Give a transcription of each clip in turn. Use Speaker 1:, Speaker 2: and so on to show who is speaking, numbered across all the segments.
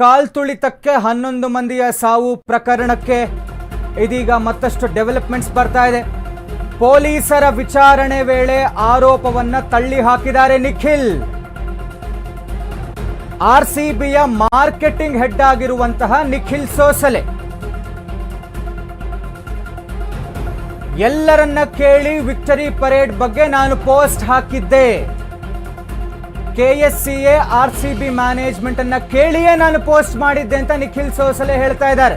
Speaker 1: ಕಾಲ್ತುಳಿತಕ್ಕೆ ಹನ್ನೊಂದು ಮಂದಿಯ ಸಾವು ಪ್ರಕರಣಕ್ಕೆ ಇದೀಗ ಮತ್ತಷ್ಟು ಡೆವಲಪ್ಮೆಂಟ್ಸ್ ಬರ್ತಾ ಇದೆ. ಪೊಲೀಸರ ವಿಚಾರಣೆ ವೇಳೆ ಆರೋಪವನ್ನ ತಳ್ಳಿ ಹಾಕಿದ್ದಾರೆ ನಿಖಿಲ್. ಆರ್ ಸಿ ಬಿಯ ಮಾರ್ಕೆಟಿಂಗ್ ಹೆಡ್ ಆಗಿರುವಂತಹ ನಿಖಿಲ್ ಸೋಸಲೆ. ಎಲ್ಲರನ್ನ ಕೇಳಿ ವಿಕ್ಟರಿ ಪರೇಡ್ ಬಗ್ಗೆ ನಾನು ಪೋಸ್ಟ್ ಹಾಕಿದ್ದೆ. KSCA R C B management ಅನ್ನ ಕೇಳಿಯೇ ನಾನು ಪೋಸ್ಟ್ ಮಾಡಿದ್ದೆ ಅಂತ ನಿಖಿಲ್ ಸೋಸಲೆ ಹೇಳ್ತಾ ಇದ್ದಾರೆ.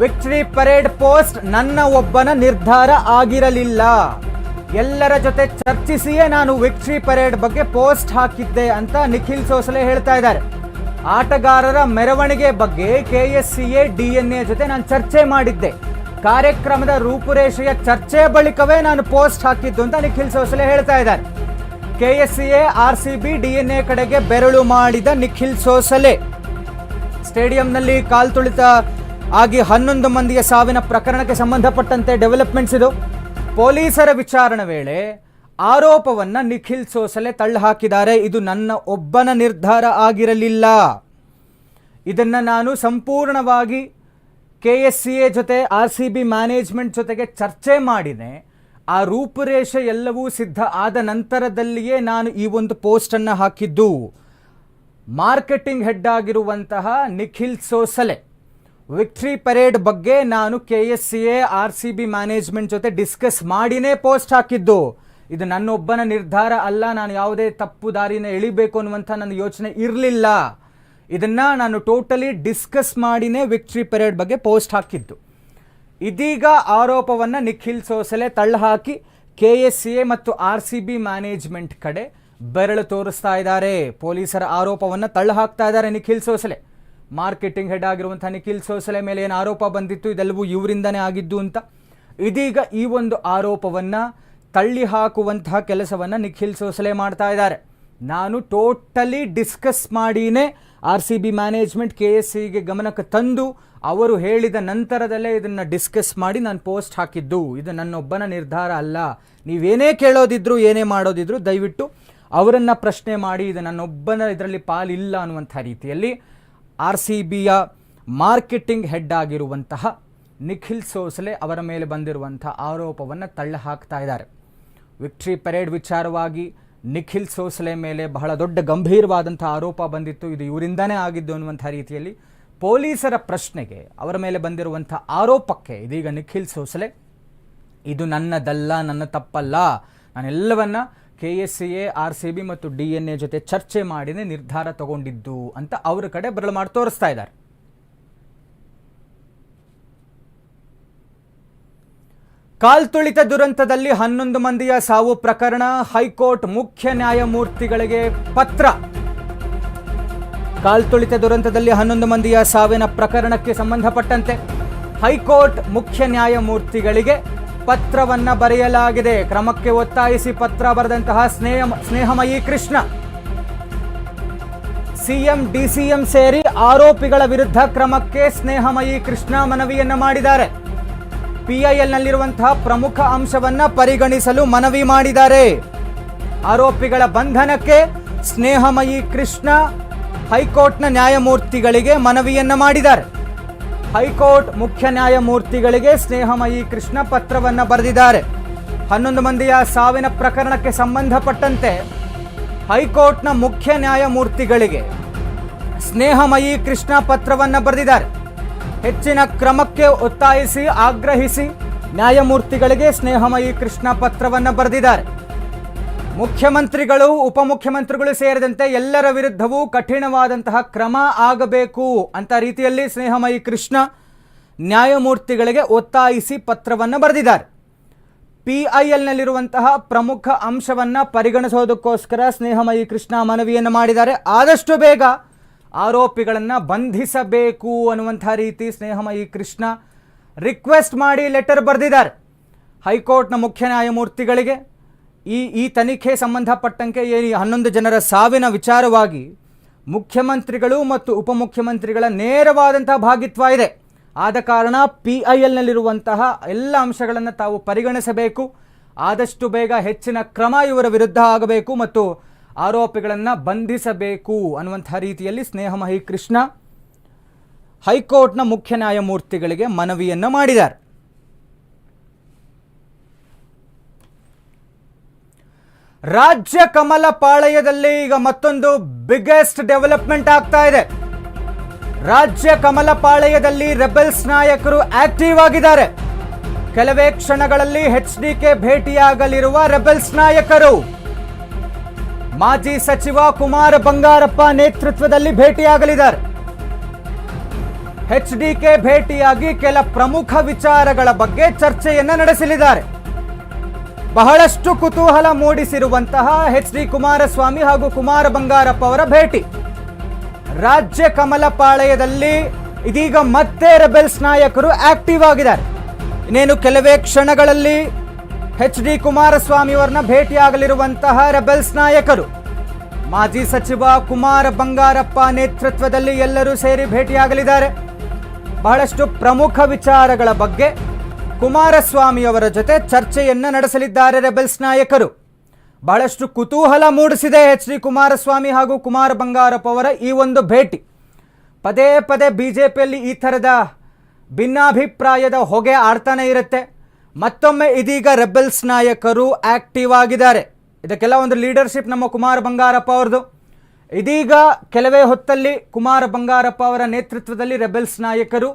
Speaker 1: ವಿಕ್ಟರಿ ಪರೇಡ್ ಪೋಸ್ಟ್ ನನ್ನ ಒಬ್ಬನ ನಿರ್ಧಾರ ಆಗಿರಲಿಲ್ಲ. ಎಲ್ಲರ ಜೊತೆ ಚರ್ಚಿಸಿಯೇ ನಾನು ವಿಕ್ಟರಿ ಪರೇಡ್ ಬಗ್ಗೆ ಪೋಸ್ಟ್ ಹಾಕಿದ್ದೆ ಅಂತ ನಿಖಿಲ್ ಸೋಸಲೆ ಹೇಳ್ತಾ ಇದ್ದಾರೆ. ಆಟಗಾರರ ಮೆರವಣಿಗೆ ಬಗ್ಗೆ ಕೆಎಸ್ಸಿಎ ಡಿಎನ್ಎ ಜೊತೆ ನಾನು ಚರ್ಚೆ ಮಾಡಿದ್ದೆ. ಕಾರ್ಯಕ್ರಮದ ರೂಪುರೇಷೆಯ ಚರ್ಚೆ ಬಳಿಕವೇ ನಾನು ಪೋಸ್ಟ್ ಹಾಕಿದ್ದು ಅಂತ ನಿಖಿಲ್ ಸೋಸಲೆ ಹೇಳ್ತಾ ಇದ್ದಾರೆ. ಕೆಎಸ್ಸಿಎ, ಆರ್ಸಿಬಿ, ಡಿಎನ್ಎ ಕಡೆಗೆ ಬೆರಳು ಮಾಡಿದ ನಿಖಿಲ್ ಸೋಸಲೆ. ಸ್ಟೇಡಿಯಂನಲ್ಲಿ ಕಾಲ್ತುಳಿತ ಆಗಿ ಹನ್ನೊಂದು ಮಂದಿಯ ಸಾವಿನ ಪ್ರಕರಣಕ್ಕೆ ಸಂಬಂಧಪಟ್ಟಂತೆ ಡೆವಲಪ್ಮೆಂಟ್ಸ್ ಇದು. ಪೊಲೀಸರ ವಿಚಾರಣೆ ವೇಳೆ ಆರೋಪವನ್ನ ನಿಖಿಲ್ ಸೋಸಲೆ ತಳ್ಳಹಾಕಿದ್ದಾರೆ. ಇದು ನನ್ನ ಒಬ್ಬನ ನಿರ್ಧಾರ ಆಗಿರಲಿಲ್ಲ. ಇದನ್ನು ನಾನು ಸಂಪೂರ್ಣವಾಗಿ ಕೆ ಎಸ್ ಸಿ ಎ ಜೊತೆ ಆರ್ ಸಿ ಬಿ ಮ್ಯಾನೇಜ್ಮೆಂಟ್ ಜೊತೆಗೆ ಚರ್ಚೆ ಮಾಡಿದೆ. ಆ ರೂಪುರೇಷೆ ಎಲ್ಲವೂ ಸಿದ್ಧ ಆದ ನಂತರದಲ್ಲಿಯೇ ನಾನು ಈ ಒಂದು ಪೋಸ್ಟನ್ನು ಹಾಕಿದ್ದು. ಮಾರ್ಕೆಟಿಂಗ್ ಹೆಡ್ ಆಗಿರುವಂತಹ ನಿಖಿಲ್ ಸೋಸಲೆ. ವಿಕ್ಟ್ರಿ ಪರೇಡ್ ಬಗ್ಗೆ ನಾನು K S C A R C B management ಜೊತೆ ಡಿಸ್ಕಸ್ ಮಾಡಿನೇ ಪೋಸ್ಟ್ ಹಾಕಿದ್ದು. ಇದು ನನ್ನೊಬ್ಬನ ನಿರ್ಧಾರ ಅಲ್ಲ, ನಾನು ಯಾವುದೇ ತಪ್ಪು ದಾರಿನ ಎಳಿಬೇಕು ಅನ್ನುವಂಥ ನನ್ನ ಯೋಚನೆ ಇರಲಿಲ್ಲ. ಇದನ್ನು ನಾನು ಟೋಟಲಿ ಡಿಸ್ಕಸ್ ಮಾಡಿನೇ ವಿಕ್ಟ್ರಿ ಪರೇಡ್ ಬಗ್ಗೆ ಪೋಸ್ಟ್ ಹಾಕಿದ್ದು. ಇದೀಗ ಆರೋಪವನ್ನು ನಿಖಿಲ್ ಸೋಸಲೆ ತಳ್ಳಹಾಕಿ ಕೆ ಎಸ್ ಎ ಮತ್ತು ಆರ್ ಸಿ ಬಿ ಮ್ಯಾನೇಜ್ಮೆಂಟ್ ಕಡೆ ಬೆರಳು ತೋರಿಸ್ತಾ ಇದ್ದಾರೆ. ಪೊಲೀಸರ ಆರೋಪವನ್ನು ತಳ್ಳಹಾಕ್ತಾ ಇದ್ದಾರೆ ನಿಖಿಲ್ ಸೋಸಲೆ. ಮಾರ್ಕೆಟಿಂಗ್ ಹೆಡ್ ಆಗಿರುವಂಥ ನಿಖಿಲ್ ಸೋಸಲೆ ಮೇಲೆ ಏನು ಆರೋಪ ಬಂದಿತ್ತು? ಇದೆಲ್ಲವೂ ಇವರಿಂದನೇ ಆಗಿದ್ದು ಅಂತ. ಇದೀಗ ಈ ಒಂದು ಆರೋಪವನ್ನ ತಳ್ಳಿ ಹಾಕುವಂತಹ ಕೆಲಸವನ್ನ ನಿಖಿಲ್ ಸೋಸಲೆ ಮಾಡ್ತಾ ಇದ್ದಾರೆ. ನಾನು ಟೋಟಲಿ ಡಿಸ್ಕಸ್ ಮಾಡಿನೇ R C B management K S ಸಿಗೆ ಗಮನಕ್ಕೆ ತಂದು ಅವರು ಹೇಳಿದ ನಂತರದಲ್ಲೇ ಇದನ್ನು ಡಿಸ್ಕಸ್ ಮಾಡಿ ನಾನು ಪೋಸ್ಟ್ ಹಾಕಿದ್ದು. ಇದು ನನ್ನೊಬ್ಬನ ನಿರ್ಧಾರ ಅಲ್ಲ. ನೀವೇನೇ ಕೇಳೋದಿದ್ರು, ಏನೇ ಮಾಡೋದಿದ್ರು ದಯವಿಟ್ಟು ಅವರನ್ನು ಪ್ರಶ್ನೆ ಮಾಡಿ, ಇದು ನನ್ನೊಬ್ಬನ ಇದರಲ್ಲಿ ಪಾಲಿಲ್ಲ ಅನ್ನುವಂಥ ರೀತಿಯಲ್ಲಿ ಆರ್ ಸಿ ಬಿಯ ಮಾರ್ಕೆಟಿಂಗ್ ಹೆಡ್ ಆಗಿರುವಂತಹ ನಿಖಿಲ್ ಸೋಸಲೆ ಅವರ ಮೇಲೆ ಬಂದಿರುವಂಥ ಆರೋಪವನ್ನು ತಳ್ಳ ಹಾಕ್ತಾ ಇದ್ದಾರೆ. ವಿಕ್ಟ್ರಿ ಪರೇಡ್ ವಿಚಾರವಾಗಿ ನಿಖಿಲ್ ಸೋಸಲೆ ಮೇಲೆ ಬಹಳ ದೊಡ್ಡ ಗಂಭೀರವಾದಂಥ ಆರೋಪ ಬಂದಿತ್ತು. ಇದು ಇವರಿಂದನೇ ಆಗಿದ್ದು ಅನ್ನುವಂಥ ರೀತಿಯಲ್ಲಿ ಪೊಲೀಸರ ಪ್ರಶ್ನೆಗೆ ಅವರ ಮೇಲೆ ಬಂದಿರುವಂಥ ಆರೋಪಕ್ಕೆ ಇದೀಗ ನಿಖಿಲ್ ಸೋಸಲೆ, ಇದು ನನ್ನದಲ್ಲ, ನನ್ನ ತಪ್ಪಲ್ಲ, ನಾನೆಲ್ಲವನ್ನ K S C A, R C B ಮತ್ತು ಡಿ ಎನ್ ಎ ಜೊತೆ ಚರ್ಚೆ ಮಾಡಿನೇ ನಿರ್ಧಾರ ತಗೊಂಡಿದ್ದು ಅಂತ ಅವರ ಕಡೆ ಬರಲು ಮಾಡಿ ತೋರಿಸ್ತಾ ಇದ್ದಾರೆ. ಕಾಲ್ತುಳಿತ ದುರಂತದಲ್ಲಿ ಹನ್ನೊಂದು ಮಂದಿಯ ಸಾವು ಪ್ರಕರಣ, ಹೈಕೋರ್ಟ್ ಮುಖ್ಯ ನ್ಯಾಯಮೂರ್ತಿಗಳಿಗೆ ಪತ್ರ. ಕಾಲ್ತುಳಿತ ದುರಂತದಲ್ಲಿ ಹನ್ನೊಂದು ಮಂದಿಯ ಸಾವಿನ ಪ್ರಕರಣಕ್ಕೆ ಸಂಬಂಧಪಟ್ಟಂತೆ ಹೈಕೋರ್ಟ್ ಮುಖ್ಯ ನ್ಯಾಯಮೂರ್ತಿಗಳಿಗೆ ಪತ್ರವನ್ನ ಬರೆಯಲಾಗಿದೆ. ಕ್ರಮಕ್ಕೆ ಒತ್ತಾಯಿಸಿ ಪತ್ರ ಬರೆದಂತಹ ಸ್ನೇಹ, ಸ್ನೇಹಮಯಿ ಕೃಷ್ಣ. ಸಿಎಂ, ಡಿಸಿಎಂ ಸೇರಿ ಆರೋಪಿಗಳ ವಿರುದ್ಧ ಕ್ರಮಕ್ಕೆ ಸ್ನೇಹಮಯಿ ಕೃಷ್ಣ ಮನವಿಯನ್ನು ಮಾಡಿದ್ದಾರೆ. ಪಿಐಎಲ್ನಲ್ಲಿರುವಂತಹ ಪ್ರಮುಖ ಅಂಶವನ್ನ ಪರಿಗಣಿಸಲು ಮನವಿ ಮಾಡಿದ್ದಾರೆ. ಆರೋಪಿಗಳ ಬಂಧನಕ್ಕೆ ಸ್ನೇಹಮಯಿ ಕೃಷ್ಣ ಹೈಕೋರ್ಟ್ನ ನ್ಯಾಯಮೂರ್ತಿಗಳಿಗೆ ಮನವಿಯನ್ನ ಮಾಡಿದ್ದಾರೆ. ಹೈಕೋರ್ಟ್ ಮುಖ್ಯ ನ್ಯಾಯಮೂರ್ತಿಗಳಿಗೆ ಸ್ನೇಹಮಯಿ ಕೃಷ್ಣ ಪತ್ರವನ್ನು ಬರೆದಿದ್ದಾರೆ. ಹನ್ನೊಂದು ಮಂದಿಯ ಸಾವಿನ ಪ್ರಕರಣಕ್ಕೆ ಸಂಬಂಧಪಟ್ಟಂತೆ ಹೈಕೋರ್ಟ್ನ ಮುಖ್ಯ ನ್ಯಾಯಮೂರ್ತಿಗಳಿಗೆ ಸ್ನೇಹಮಯಿ ಕೃಷ್ಣ ಪತ್ರವನ್ನು ಬರೆದಿದ್ದಾರೆ. ಹೆಚ್ಚಿನ ಕ್ರಮಕ್ಕೆ ಒತ್ತಾಯಿಸಿ, ಆಗ್ರಹಿಸಿ ನ್ಯಾಯಮೂರ್ತಿಗಳಿಗೆ ಸ್ನೇಹಮಯಿ ಕೃಷ್ಣ ಪತ್ರವನ್ನು ಬರೆದಿದ್ದಾರೆ. ಮುಖ್ಯಮಂತ್ರಿಗಳು, ಉಪಮುಖ್ಯಮಂತ್ರಿಗಳು ಸೇರಿದಂತೆ ಎಲ್ಲರ ವಿರುದ್ಧವೂ ಕಠಿಣವಾದಂತಹ ಕ್ರಮ ಆಗಬೇಕು ಅಂತ ರೀತಿಯಲ್ಲಿ ಸ್ನೇಹಮಯಿ ಕೃಷ್ಣ ನ್ಯಾಯಮೂರ್ತಿಗಳಿಗೆ ಒತ್ತಾಯಿಸಿ ಪತ್ರವನ್ನು ಬರೆದಿದ್ದಾರೆ. ಪಿ ಐ ಎಲ್ನಲ್ಲಿರುವಂತಹ ಪ್ರಮುಖ ಅಂಶವನ್ನು ಪರಿಗಣಿಸೋದಕ್ಕೋಸ್ಕರ ಸ್ನೇಹಮಯಿ ಕೃಷ್ಣ ಮನವಿಯನ್ನು ಮಾಡಿದ್ದಾರೆ. ಆದಷ್ಟು ಬೇಗ ಆರೋಪಿಗಳನ್ನು ಬಂಧಿಸಬೇಕು ಅನ್ನುವಂಥ ರೀತಿ ಸ್ನೇಹಮಯಿ ಕೃಷ್ಣ ರಿಕ್ವೆಸ್ಟ್ ಮಾಡಿ ಲೆಟರ್ ಬರೆದಿದ್ದಾರೆ. ಹೈಕೋರ್ಟ್ನ ಮುಖ್ಯ ನ್ಯಾಯಮೂರ್ತಿಗಳಿಗೆ ಈ ಈ ತನಿಖೆ ಸಂಬಂಧಪಟ್ಟಂತೆ ಈ ಹನ್ನೊಂದು ಜನರ ಸಾವಿನ ವಿಚಾರವಾಗಿ ಮುಖ್ಯಮಂತ್ರಿಗಳು ಮತ್ತು ಉಪಮುಖ್ಯಮಂತ್ರಿಗಳ ನೇರವಾದಂತಹ ಭಾಗಿತ್ವ ಇದೆ. ಆದ ಕಾರಣ ಪಿ ಐ ಎಲ್ನಲ್ಲಿರುವಂತಹ ಎಲ್ಲ ಅಂಶಗಳನ್ನು ತಾವು ಪರಿಗಣಿಸಬೇಕು. ಆದಷ್ಟು ಬೇಗ ಹೆಚ್ಚಿನ ಕ್ರಮ ಇವರ ವಿರುದ್ಧ ಆಗಬೇಕು ಮತ್ತು ಆರೋಪಿಗಳನ್ನು ಬಂಧಿಸಬೇಕು ಅನ್ನುವಂಥ ರೀತಿಯಲ್ಲಿ ಸ್ನೇಹಮಹಿ ಕೃಷ್ಣ ಹೈಕೋರ್ಟ್ನ ಮುಖ್ಯ ನ್ಯಾಯಮೂರ್ತಿಗಳಿಗೆ ಮನವಿಯನ್ನು ಮಾಡಿದ್ದಾರೆ. ರಾಜ್ಯ ಕಮಲ ಪಾಳಯದಲ್ಲಿ ಈಗ ಮತ್ತೊಂದು ಬಿಗ್ಗೆಸ್ಟ್ ಡೆವಲಪ್ಮೆಂಟ್ ಆಗ್ತಾ ಇದೆ. ರಾಜ್ಯ ಕಮಲ ಪಾಳಯದಲ್ಲಿ ರೆಬೆಲ್ಸ್ ನಾಯಕರು ಆಕ್ಟಿವ್ ಆಗಿದ್ದಾರೆ. ಕೆಲವೇ ಕ್ಷಣಗಳಲ್ಲಿ ಹೆಚ್ ಡಿ ಕೆ ಭೇಟಿಯಾಗಲಿರುವ ರೆಬೆಲ್ಸ್ ನಾಯಕರು. ಮಾಜಿ ಸಚಿವ ಕುಮಾರ ಬಂಗಾರಪ್ಪ ನೇತೃತ್ವದಲ್ಲಿ ಭೇಟಿಯಾಗಲಿದ್ದಾರೆ. ಎಚ್ ಡಿ ಕೆ ಭೇಟಿಯಾಗಿ ಕೆಲ ಪ್ರಮುಖ ವಿಚಾರಗಳ ಬಗ್ಗೆ ಚರ್ಚೆಯನ್ನ ನಡೆಸಲಿದ್ದಾರೆ. ಬಹಳಷ್ಟು ಕುತೂಹಲ ಮೂಡಿಸಿರುವಂತಹ ಎಚ್ ಡಿ ಕುಮಾರಸ್ವಾಮಿ ಹಾಗೂ ಕುಮಾರ ಬಂಗಾರಪ್ಪ ಅವರ ಭೇಟಿ. ರಾಜ್ಯ ಕಮಲ ಪಾಳಯದಲ್ಲಿ ಇದೀಗ ಮತ್ತೆ ರೆಬೆಲ್ಸ್ ನಾಯಕರು ಆಕ್ಟಿವ್ ಆಗಿದ್ದಾರೆ. ಇನ್ನೇನು ಕೆಲವೇ ಕ್ಷಣಗಳಲ್ಲಿ ಎಚ್ ಡಿ ಕುಮಾರಸ್ವಾಮಿ ಅವರನ್ನ ಭೇಟಿಯಾಗಲಿರುವಂತಹ ರೆಬೆಲ್ಸ್ ನಾಯಕರು. ಮಾಜಿ ಸಚಿವ ಕುಮಾರ ಬಂಗಾರಪ್ಪ ನೇತೃತ್ವದಲ್ಲಿ ಎಲ್ಲರೂ ಸೇರಿ ಭೇಟಿಯಾಗಲಿದ್ದಾರೆ. ಬಹಳಷ್ಟು ಪ್ರಮುಖ ವಿಚಾರಗಳ ಬಗ್ಗೆ ಕುಮಾರಸ್ವಾಮಿ ಅವರ ಜೊತೆ ಚರ್ಚೆಯನ್ನ ನಡೆಸಲಿದ್ದಾರೆ ರೆಬೆಲ್ಸ್ ನಾಯಕರು. ಬಹಳಷ್ಟು ಕುತೂಹಲ ಮೂಡಿಸಿದೆ ಎಚ್ ಡಿ ಕುಮಾರಸ್ವಾಮಿ ಹಾಗೂ ಕುಮಾರ ಬಂಗಾರಪ್ಪ ಅವರ ಈ ಒಂದು ಭೇಟಿ. ಪದೇ ಪದೇ ಬಿಜೆಪಿಯಲ್ಲಿ ಈ ಥರದ ಭಿನ್ನಾಭಿಪ್ರಾಯದ ಹೊಗೆ ಆಡ್ತಾನೆ ಇರುತ್ತೆ. ಮತ್ತೊಮ್ಮೆ ಇದೀಗ ರೆಬೆಲ್ಸ್ ನಾಯಕರು ಆಕ್ಟಿವ್ ಆಗಿದ್ದಾರೆ. ಇದಕ್ಕೆಲ್ಲ ಒಂದು ಲೀಡರ್ಶಿಪ್ ನಮ್ಮ ಕುಮಾರ ಬಂಗಾರಪ್ಪ ಅವ್ರದ್ದು. ಇದೀಗ ಕೆಲವೇ ಹೊತ್ತಲ್ಲಿ ಕುಮಾರ ಬಂಗಾರಪ್ಪ ಅವರ ನೇತೃತ್ವದಲ್ಲಿ ರೆಬೆಲ್ಸ್ ನಾಯಕರು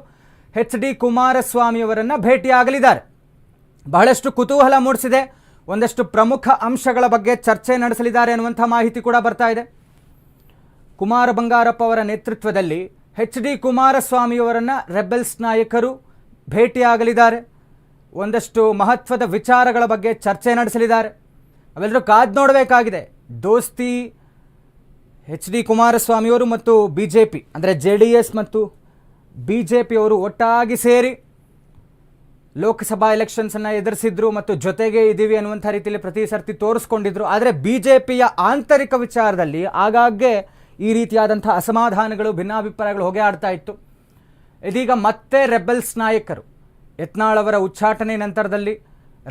Speaker 1: ಎಚ್ ಡಿ ಕುಮಾರಸ್ವಾಮಿಯವರನ್ನು ಭೇಟಿಯಾಗಲಿದ್ದಾರೆ. ಬಹಳಷ್ಟು ಕುತೂಹಲ ಮೂಡಿಸಿದೆ. ಒಂದಷ್ಟು ಪ್ರಮುಖ ಅಂಶಗಳ ಬಗ್ಗೆ ಚರ್ಚೆ ನಡೆಸಲಿದ್ದಾರೆ ಅನ್ನುವಂಥ ಮಾಹಿತಿ ಕೂಡ ಬರ್ತಾ ಇದೆ. ಕುಮಾರ ಬಂಗಾರಪ್ಪ ಅವರ ನೇತೃತ್ವದಲ್ಲಿ ಎಚ್ ಡಿ ಕುಮಾರಸ್ವಾಮಿಯವರನ್ನು ರೆಬೆಲ್ಸ್ ನಾಯಕರು ಭೇಟಿಯಾಗಲಿದ್ದಾರೆ. ಒಂದಷ್ಟು ಮಹತ್ವದ ವಿಚಾರಗಳ ಬಗ್ಗೆ ಚರ್ಚೆ ನಡೆಸಲಿದ್ದಾರೆ. ಅವೆಲ್ಲರೂ ಕಾದು ನೋಡಬೇಕಾಗಿದೆ. ದೋಸ್ತಿ ಎಚ್ ಡಿ ಕುಮಾರಸ್ವಾಮಿಯವರು ಮತ್ತು ಬಿ ಜೆ ಪಿ ಅಂದರೆ ಜೆ ಡಿ ಎಸ್ ಮತ್ತು ಬಿ ಜೆ ಪಿಯವರು ಒಟ್ಟಾಗಿ ಸೇರಿ ಲೋಕಸಭಾ ಎಲೆಕ್ಷನ್ಸನ್ನು ಎದುರಿಸಿದ್ರು ಮತ್ತು ಜೊತೆಗೆ ಇದ್ದೀವಿ ಅನ್ನುವಂಥ ರೀತಿಯಲ್ಲಿ ಪ್ರತಿ ಸರ್ತಿ ತೋರಿಸ್ಕೊಂಡಿದ್ರು. ಆದರೆ ಬಿ ಜೆ ಪಿಯ ಆಂತರಿಕ ವಿಚಾರದಲ್ಲಿ ಆಗಾಗ್ಗೆ ಈ ರೀತಿಯಾದಂಥ ಅಸಮಾಧಾನಗಳು, ಭಿನ್ನಾಭಿಪ್ರಾಯಗಳು ಹೊಗೆ ಆಡ್ತಾ ಇತ್ತು. ಇದೀಗ ಮತ್ತೆ ರೆಬೆಲ್ಸ್ ನಾಯಕರು, ಯತ್ನಾಳ್ ಅವರ ಉಚ್ಚಾಟನೆ ನಂತರದಲ್ಲಿ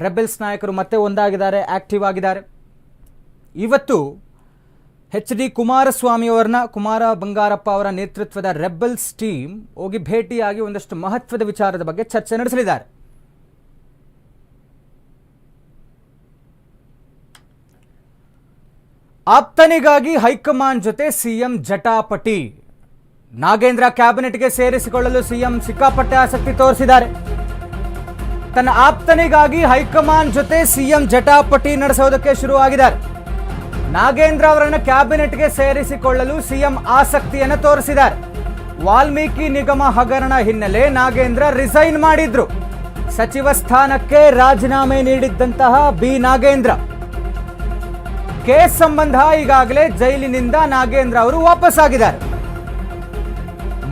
Speaker 1: ರೆಬೆಲ್ಸ್ ನಾಯಕರು ಮತ್ತೆ ಒಂದಾಗಿದ್ದಾರೆ, ಆಕ್ಟಿವ್ ಆಗಿದ್ದಾರೆ. ಇವತ್ತು ಎಚ್ ಡಿ ಕುಮಾರಸ್ವಾಮಿ ಅವರನ್ನ ಕುಮಾರ ಬಂಗಾರಪ್ಪ ಅವರ ನೇತೃತ್ವದ ರೆಬಲ್ಸ್ ಟೀಮ್ ಹೋಗಿ ಭೇಟಿಯಾಗಿ ಒಂದಷ್ಟು ಮಹತ್ವದ ವಿಚಾರದ ಬಗ್ಗೆ ಚರ್ಚೆ ನಡೆಸಲಿದ್ದಾರೆ. ಆಪ್ತನಿಗಾಗಿ ಹೈಕಮಾಂಡ್ ಜೊತೆ ಸಿಎಂ ಜಟಾಪಟಿ. ನಾಗೇಂದ್ರ ಕ್ಯಾಬಿನೆಟ್ಗೆ ಸೇರಿಸಿಕೊಳ್ಳಲು ಸಿಎಂ ಸಿಕ್ಕಾಪಟ್ಟೆ ಆಸಕ್ತಿ ತೋರಿಸಿದ್ದಾರೆ. ತನ್ನ ಆಪ್ತನಿಗಾಗಿ ಹೈಕಮಾಂಡ್ ಜೊತೆ ಸಿಎಂ ಜಟಾಪಟಿ ನಡೆಸೋದಕ್ಕೆ ಶುರುವಾಗಿದ್ದಾರೆ. ನಾಗೇಂದ್ರ ಅವರನ್ನು ಕ್ಯಾಬಿನೆಟ್ಗೆ ಸೇರಿಸಿಕೊಳ್ಳಲು ಸಿಎಂ ಆಸಕ್ತಿಯನ್ನು ತೋರಿಸಿದ್ದಾರೆ. ವಾಲ್ಮೀಕಿ ನಿಗಮ ಹಗರಣ ಹಿನ್ನೆಲೆ ನಾಗೇಂದ್ರ ರಿಸೈನ್ ಮಾಡಿದ್ರು. ಸಚಿವ ಸ್ಥಾನಕ್ಕೆ ರಾಜೀನಾಮೆ ನೀಡಿದ್ದಂತಹ ಬಿ. ನಾಗೇಂದ್ರ. ಕೇಸ್ ಸಂಬಂಧ ಈಗಾಗಲೇ ಜೈಲಿನಿಂದ ನಾಗೇಂದ್ರ ಅವರು ವಾಪಸ್ ಆಗಿದ್ದಾರೆ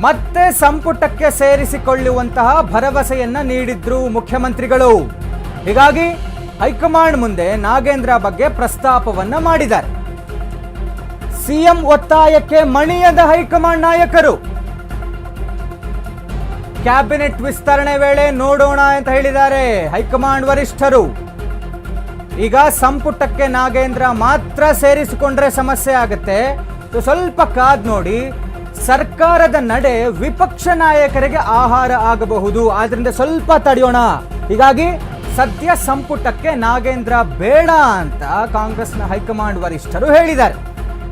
Speaker 1: ಮತ್ತೆ ಸಂಪುಟಕ್ಕೆ ಸೇರಿಸಿಕೊಳ್ಳುವಂತಹ ಭರವಸೆಯನ್ನ ನೀಡಿದ್ರು ಮುಖ್ಯಮಂತ್ರಿಗಳು. ಹೀಗಾಗಿ ಹೈಕಮಾಂಡ್ ಮುಂದೆ ನಾಗೇಂದ್ರ ಬಗ್ಗೆ ಪ್ರಸ್ತಾಪವನ್ನ ಮಾಡಿದ್ದಾರೆ. ಸಿಎಂ ಒತ್ತಾಯಕ್ಕೆ ಮಣಿಯದ ಹೈಕಮಾಂಡ್ ನಾಯಕರು. ಕ್ಯಾಬಿನೆಟ್ ವಿಸ್ತರಣೆ ವೇಳೆ ನೋಡೋಣ ಅಂತ ಹೇಳಿದ್ದಾರೆ ಹೈಕಮಾಂಡ್ ವರಿಷ್ಠರು. ಈಗ ಸಂಪುಟಕ್ಕೆ ನಾಗೇಂದ್ರ ಮಾತ್ರ ಸೇರಿಸಿಕೊಂಡ್ರೆ ಸಮಸ್ಯೆ ಆಗುತ್ತೆ. ಸ್ವಲ್ಪ ಕಾದ್ ನೋಡಿ, ಸರ್ಕಾರದ ನಡೆ ವಿಪಕ್ಷ ನಾಯಕರಿಗೆ ಆಹಾರ ಆಗಬಹುದು. ಆದ್ರಿಂದ ಸ್ವಲ್ಪ ತಡೆಯೋಣ. ಹೀಗಾಗಿ ಸದ್ಯ ಸಂಪುಟಕ್ಕೆ ನಾಗೇಂದ್ರ ಬೇಡ ಅಂತ ಕಾಂಗ್ರೆಸ್ನ ಹೈಕಮಾಂಡ್ ವರಿಷ್ಠರು ಹೇಳಿದ್ದಾರೆ.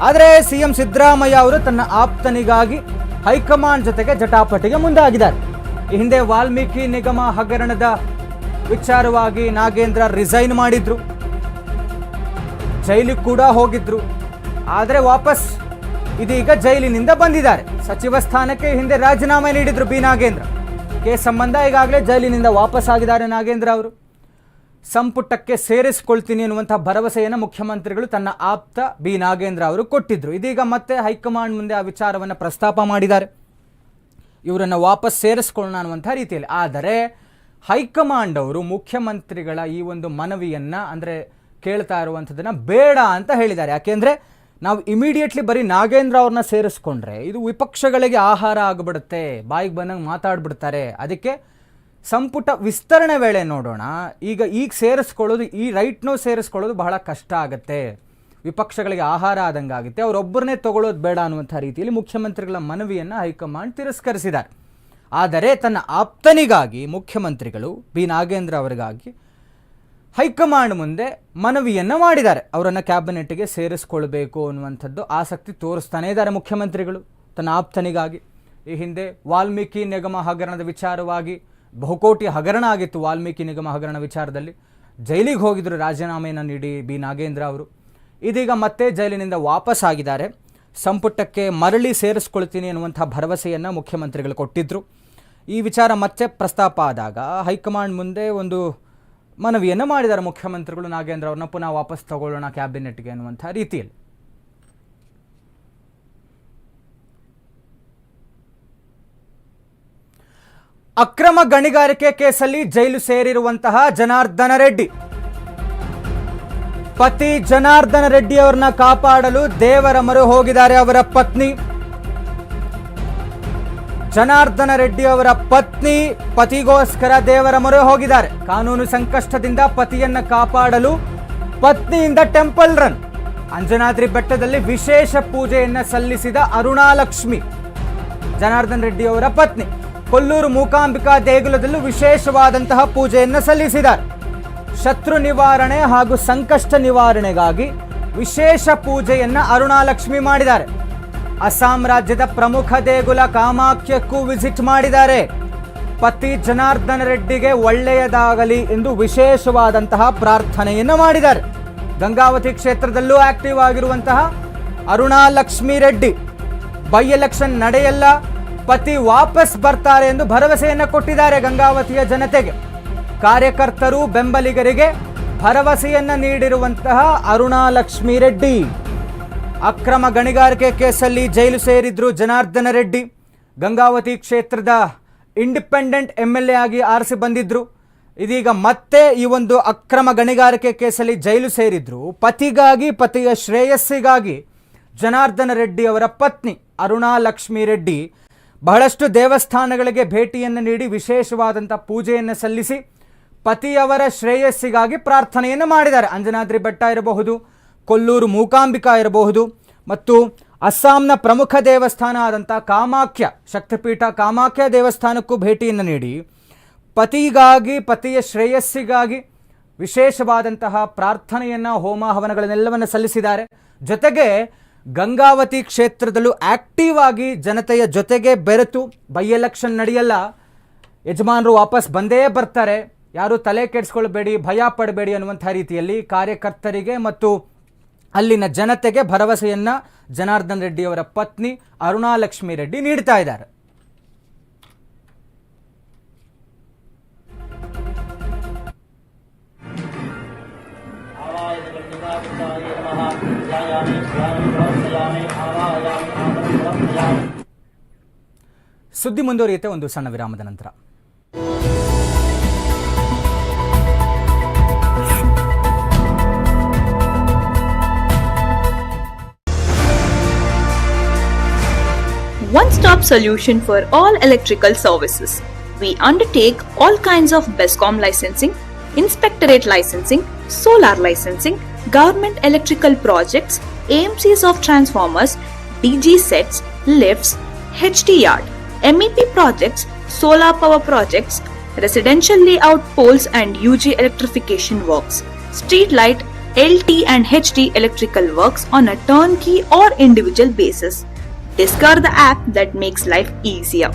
Speaker 1: ಆದರೆ ಸಿಎಂ ಸಿದ್ದರಾಮಯ್ಯ ಅವರು ತನ್ನ ಆಪ್ತನಿಗಾಗಿ ಹೈಕಮಾಂಡ್ ಜೊತೆಗೆ ಜಟಾಪಟಿಗೆ ಮುಂದಾಗಿದ್ದಾರೆ. ಈ ಹಿಂದೆ ವಾಲ್ಮೀಕಿ ನಿಗಮ ಹಗರಣದ ವಿಚಾರವಾಗಿ ನಾಗೇಂದ್ರ ರಿಸೈನ್ ಮಾಡಿದ್ರು. ಜೈಲಿಗೆ ಕೂಡ ಹೋಗಿದ್ರು. ಆದರೆ ವಾಪಸ್ ಇದೀಗ ಜೈಲಿನಿಂದ ಬಂದಿದ್ದಾರೆ. ಸಚಿವ ಸ್ಥಾನಕ್ಕೆ ಹಿಂದೆ ರಾಜೀನಾಮೆ ನೀಡಿದ್ರು ಬಿ ನಾಗೇಂದ್ರ. ಕೇಸ್ ಸಂಬಂಧ ಈಗಾಗಲೇ ಜೈಲಿನಿಂದ ವಾಪಸ್ ಆಗಿದ್ದಾರೆ ನಾಗೇಂದ್ರ ಅವರು. ಸಂಪುಟಕ್ಕೆ ಸೇರಿಸಿಕೊಳ್ತೀನಿ ಎನ್ನುವಂತಹ ಭರವಸೆಯನ್ನು ಮುಖ್ಯಮಂತ್ರಿಗಳು ತನ್ನ ಆಪ್ತ ಬಿ. ನಾಗೇಂದ್ರ ಅವರು ಕೊಟ್ಟಿದ್ರು. ಇದೀಗ ಮತ್ತೆ ಹೈಕಮಾಂಡ್ ಮುಂದೆ ಆ ವಿಚಾರವನ್ನು ಪ್ರಸ್ತಾಪ ಮಾಡಿದ್ದಾರೆ. ಇವರನ್ನು ವಾಪಸ್ ಸೇರಿಸ್ಕೊಳ್ಳೋಣ ಅನ್ನುವಂಥ ರೀತಿಯಲ್ಲಿ. ಆದರೆ ಹೈಕಮಾಂಡ್ ಅವರು ಮುಖ್ಯಮಂತ್ರಿಗಳ ಈ ಒಂದು ಮನವಿಯನ್ನು ಅಂದರೆ ಕೇಳ್ತಾ ಇರುವಂಥದ್ದನ್ನು ಬೇಡ ಅಂತ ಹೇಳಿದ್ದಾರೆ. ಯಾಕೆಂದರೆ ನಾವು ಇಮಿಡಿಯೇಟ್ಲಿ ಬರೀ ನಾಗೇಂದ್ರ ಅವ್ರನ್ನ ಸೇರಿಸ್ಕೊಂಡ್ರೆ ಇದು ವಿಪಕ್ಷಗಳಿಗೆ ಆಹಾರ ಆಗಿಬಿಡುತ್ತೆ. ಬಾಯಿಗೆ ಬಂದಂಗೆ ಮಾತಾಡ್ಬಿಡ್ತಾರೆ. ಅದಕ್ಕೆ ಸಂಪುಟ ವಿಸ್ತರಣೆ ವೇಳೆ ನೋಡೋಣ. ಈಗ ಈಗ ಸೇರಿಸ್ಕೊಳ್ಳೋದು, ಈ ರೈಟ್ನೂ ಸೇರಿಸ್ಕೊಳ್ಳೋದು ಬಹಳ ಕಷ್ಟ ಆಗುತ್ತೆ. ವಿಪಕ್ಷಗಳಿಗೆ ಆಹಾರ ಆದಂಗೆ ಆಗುತ್ತೆ. ಅವರೊಬ್ಬರನ್ನೇ ತಗೊಳ್ಳೋದು ಬೇಡ ಅನ್ನುವಂಥ ರೀತಿಯಲ್ಲಿ ಮುಖ್ಯಮಂತ್ರಿಗಳ ಮನವಿಯನ್ನು ಹೈಕಮಾಂಡ್ ತಿರಸ್ಕರಿಸಿದ್ದಾರೆ. ಆದರೆ ತನ್ನ ಆಪ್ತನಿಗಾಗಿ ಮುಖ್ಯಮಂತ್ರಿಗಳು ಬಿ. ನಾಗೇಂದ್ರ ಅವರಿಗಾಗಿ ಹೈಕಮಾಂಡ್ ಮುಂದೆ ಮನವಿಯನ್ನು ಮಾಡಿದ್ದಾರೆ. ಅವರನ್ನು ಕ್ಯಾಬಿನೆಟ್ಗೆ ಸೇರಿಸ್ಕೊಳ್ಬೇಕು ಅನ್ನುವಂಥದ್ದು ಆಸಕ್ತಿ ತೋರಿಸ್ತಾನೇ ಇದ್ದಾರೆ ಮುಖ್ಯಮಂತ್ರಿಗಳು. ತನ್ನ ಆಪ್ತನಿಗಾಗಿ. ಈ ಹಿಂದೆ ವಾಲ್ಮೀಕಿ ನಿಗಮ ಹಗರಣದ ವಿಚಾರವಾಗಿ ಬಹುಕೋಟಿ ಹಗರಣ ಆಗಿತ್ತು ವಾಲ್ಮೀಕಿ ನಿಗಮ ಹಗರಣ ವಿಚಾರದಲ್ಲಿ. ಜೈಲಿಗೆ ಹೋಗಿದ್ರು ರಾಜೀನಾಮೆಯನ್ನು ನೀಡಿ ಬಿ. ನಾಗೇಂದ್ರ ಅವರು. ಇದೀಗ ಮತ್ತೆ ಜೈಲಿನಿಂದ ವಾಪಸ್ ಆಗಿದ್ದಾರೆ. ಸಂಪುಟಕ್ಕೆ ಮರಳಿ ಸೇರಿಸ್ಕೊಳ್ತೀನಿ ಅನ್ನುವಂಥ ಭರವಸೆಯನ್ನು ಮುಖ್ಯಮಂತ್ರಿಗಳು ಕೊಟ್ಟಿದ್ದರು ಈ ವಿಚಾರ ಮತ್ತೆ ಪ್ರಸ್ತಾಪ ಆದಾಗ ಹೈಕಮಾಂಡ್ ಮುಂದೆ ಒಂದು ಮನವಿಯನ್ನು ಮಾಡಿದ್ದಾರೆ ಮುಖ್ಯಮಂತ್ರಿಗಳು ನಾಗೇಂದ್ರ ಅವ್ರನ್ನ. ಪುನಃ ವಾಪಸ್ ತಗೊಳ್ಳೋಣ ಕ್ಯಾಬಿನೆಟ್ಗೆ ಅನ್ನುವಂಥ ರೀತಿಯಲ್ಲಿ. ಅಕ್ರಮ ಗಣಿಗಾರಿಕೆ ಕೇಸಲ್ಲಿ ಜೈಲು ಸೇರಿರುವಂತಹ ಜನಾರ್ದನ ರೆಡ್ಡಿ. ಪತಿ ಜನಾರ್ದನ ರೆಡ್ಡಿ ಅವರನ್ನ ಕಾಪಾಡಲು ದೇವರ ಮೊರೆ ಹೋಗಿದ್ದಾರೆ ಅವರ ಪತ್ನಿ. ಜನಾರ್ದನ ರೆಡ್ಡಿ ಅವರ ಪತ್ನಿ ಪತಿಗೋಸ್ಕರ ದೇವರ ಮೊರೆ ಹೋಗಿದ್ದಾರೆ. ಕಾನೂನು ಸಂಕಷ್ಟದಿಂದ ಪತಿಯನ್ನ ಕಾಪಾಡಲು ಪತ್ನಿಯಿಂದ ಟೆಂಪಲ್ ರನ್. ಅಂಜನಾದ್ರಿ ಬೆಟ್ಟದಲ್ಲಿ ವಿಶೇಷ ಪೂಜೆಯನ್ನ ಸಲ್ಲಿಸಿದ ಅರುಣಾಲಕ್ಷ್ಮಿ. ಜನಾರ್ದನ್ ರೆಡ್ಡಿ ಅವರ ಪತ್ನಿ. ಕೊಲ್ಲೂರು ಮೂಕಾಂಬಿಕಾ ದೇಗುಲದಲ್ಲೂ ವಿಶೇಷವಾದಂತಹ ಪೂಜೆಯನ್ನು ಸಲ್ಲಿಸಿದ್ದಾರೆ. ಶತ್ರು ನಿವಾರಣೆ ಹಾಗೂ ಸಂಕಷ್ಟ ನಿವಾರಣೆಗಾಗಿ ವಿಶೇಷ ಪೂಜೆಯನ್ನ ಅರುಣಾಲಕ್ಷ್ಮಿ ಮಾಡಿದ್ದಾರೆ. ಅಸ್ಸಾಂ ರಾಜ್ಯದ ಪ್ರಮುಖ ದೇಗುಲ ಕಾಮಾಖ್ಯಕ್ಕೂ ವಿಸಿಟ್ ಮಾಡಿದ್ದಾರೆ. ಪತಿ ಜನಾರ್ದನ ರೆಡ್ಡಿಗೆ ಒಳ್ಳೆಯದಾಗಲಿ ಎಂದು ವಿಶೇಷವಾದಂತಹ ಪ್ರಾರ್ಥನೆಯನ್ನು ಮಾಡಿದ್ದಾರೆ. ಗಂಗಾವತಿ ಕ್ಷೇತ್ರದಲ್ಲೂ ಆಕ್ಟಿವ್ ಆಗಿರುವಂತಹ ಅರುಣಾಲಕ್ಷ್ಮಿ ರೆಡ್ಡಿ. ಬೈ ಎಲೆಕ್ಷನ್ ನಡೆಯಲ್ಲ ಪತಿ ವಾಪಸ್ ಬರ್ತಾರೆ ಎಂದು ಭರವಸೆಯನ್ನು ಕೊಟ್ಟಿದ್ದಾರೆ ಗಂಗಾವತಿಯ ಜನತೆಗೆ. ಕಾರ್ಯಕರ್ತರು, ಬೆಂಬಲಿಗರಿಗೆ ಭರವಸೆಯನ್ನು ನೀಡಿರುವಂತಹ ಅರುಣಾಲಕ್ಷ್ಮಿ ರೆಡ್ಡಿ. ಅಕ್ರಮ ಗಣಿಗಾರಿಕೆ ಕೇಸಲ್ಲಿ ಜೈಲು ಸೇರಿದ್ರು ಜನಾರ್ದನ ರೆಡ್ಡಿ. ಗಂಗಾವತಿ ಕ್ಷೇತ್ರದ ಇಂಡಿಪೆಂಡೆಂಟ್ ಎಂ ಎಲ್ ಎ ಆಗಿ ಆರಿಸಿ ಬಂದಿದ್ರು. ಇದೀಗ ಮತ್ತೆ ಈ ಒಂದು ಅಕ್ರಮ ಗಣಿಗಾರಿಕೆ ಕೇಸಲ್ಲಿ ಜೈಲು ಸೇರಿದ್ರು. ಪತಿಗಾಗಿ, ಪತಿಯ ಶ್ರೇಯಸ್ಸಿಗಾಗಿ ಜನಾರ್ದನ ರೆಡ್ಡಿ ಅವರ ಪತ್ನಿ ಅರುಣಾಲಕ್ಷ್ಮಿ ರೆಡ್ಡಿ ಬಹಳಷ್ಟು ದೇವಸ್ಥಾನಗಳಿಗೆ ಭೇಟಿಯನ್ನು ನೀಡಿ ವಿಶೇಷವಾದಂಥ ಪೂಜೆಯನ್ನು ಸಲ್ಲಿಸಿ ಪತಿಯವರ ಶ್ರೇಯಸ್ಸಿಗಾಗಿ ಪ್ರಾರ್ಥನೆಯನ್ನು ಮಾಡಿದ್ದಾರೆ. ಅಂಜನಾದ್ರಿ ಬೆಟ್ಟ ಇರಬಹುದು, ಕೊಲ್ಲೂರು ಮೂಕಾಂಬಿಕಾ ಇರಬಹುದು ಮತ್ತು ಅಸ್ಸಾಂನ ಪ್ರಮುಖ ದೇವಸ್ಥಾನ ಆದಂಥ ಕಾಮಾಖ್ಯ, ಶಕ್ತಿಪೀಠ ಕಾಮಾಖ್ಯ ದೇವಸ್ಥಾನಕ್ಕೂ ಭೇಟಿಯನ್ನು ನೀಡಿ ಪತಿಗಾಗಿ, ಪತಿಯ ಶ್ರೇಯಸ್ಸಿಗಾಗಿ ವಿಶೇಷವಾದಂತಹ ಪ್ರಾರ್ಥನೆಯನ್ನು, ಹೋಮ ಹವನಗಳನ್ನೆಲ್ಲವನ್ನು ಸಲ್ಲಿಸಿದ್ದಾರೆ. ಜೊತೆಗೆ ಗಂಗಾವತಿ ಕ್ಷೇತ್ರದಲ್ಲೂ ಆಕ್ಟಿವ್ ಆಗಿ ಜನತೆಯ ಜೊತೆಗೆ ಬೆರೆತು ಬೈ ಎಲೆಕ್ಷನ್ ನಡೆಯಲ್ಲ. ಯಜಮಾನರು ವಾಪಸ್ ಬಂದೇ ಬರ್ತಾರೆ. ಯಾರು ತಲೆ ಕೆಡಿಸ್ಕೊಳ್ಬೇಡಿ, ಭಯ ಪಡಬೇಡಿ ಅನ್ನುವಂಥ ರೀತಿಯಲ್ಲಿ ಕಾರ್ಯಕರ್ತರಿಗೆ ಮತ್ತು ಅಲ್ಲಿನ ಜನತೆಗೆ ಭರವಸೆಯನ್ನು ಜನಾರ್ದನ್ ರೆಡ್ಡಿ ಅವರ ಪತ್ನಿ ಅರುಣಾಲಕ್ಷ್ಮಿ ರೆಡ್ಡಿ ನೀಡ್ತಾ ಇದ್ದಾರೆ. ಸುದ್ದಿ ಮುಂದುವರಿಯುತ್ತೆ ಒಂದು ಸಣ್ಣ ವಿರಾಮದ ನಂತರ
Speaker 2: one-stop solution for all electrical services. We undertake all kinds of BESCOM licensing, inspectorate licensing, solar licensing, government electrical projects, AMCs of transformers, DG sets, lifts, HT yard, MEP projects, solar power projects, residential layout poles and UG electrification works, street light, LT and HT electrical works on a turnkey or individual basis. Discover the app that makes life easier.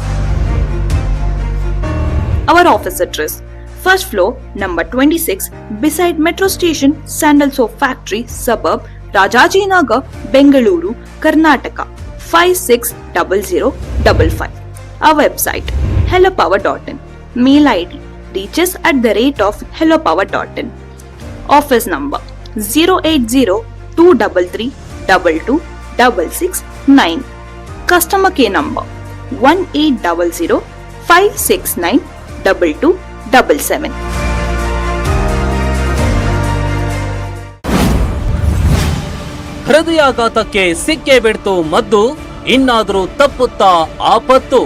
Speaker 2: Our office address First floor, number 26, beside Metro Station, Sandal Soap Factory, suburb, Rajajinagar, Bengaluru, Karnataka 560055. Our website hellopower.in. Mail ID reaches at the rate of hellopower.in. Office number 080 233 22 Customer care number 1800 569 2277.
Speaker 3: ಹೃದಯಾಘಾತಕ್ಕೆ ಸಿಕ್ಕೇ ಬಿಡ್ತು ಮದ್ದು ಇನ್ನಾದರೂ ತಪ್ಪುತ್ತಾ ಆಪತ್ತು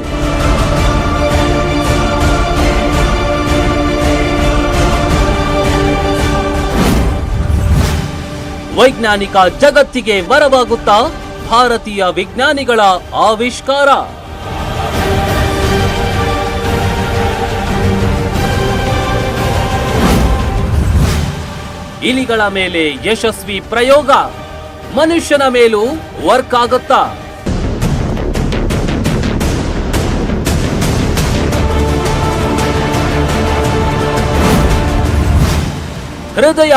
Speaker 3: ವೈಜ್ಞಾನಿಕ ಜಗತ್ತಿಗೆ ವರವಾಗುತ್ತಾ ಭಾರತೀಯ ವಿಜ್ಞಾನಿಗಳ ಆವಿಷ್ಕಾರ. ಇಲಿಗಳ ಮೇಲೆ ಯಶಸ್ವಿ ಪ್ರಯೋಗ, ಮನುಷ್ಯನ ಮೇಲೂ ವರ್ಕ್ ಆಗುತ್ತಾ? ಹೃದಯ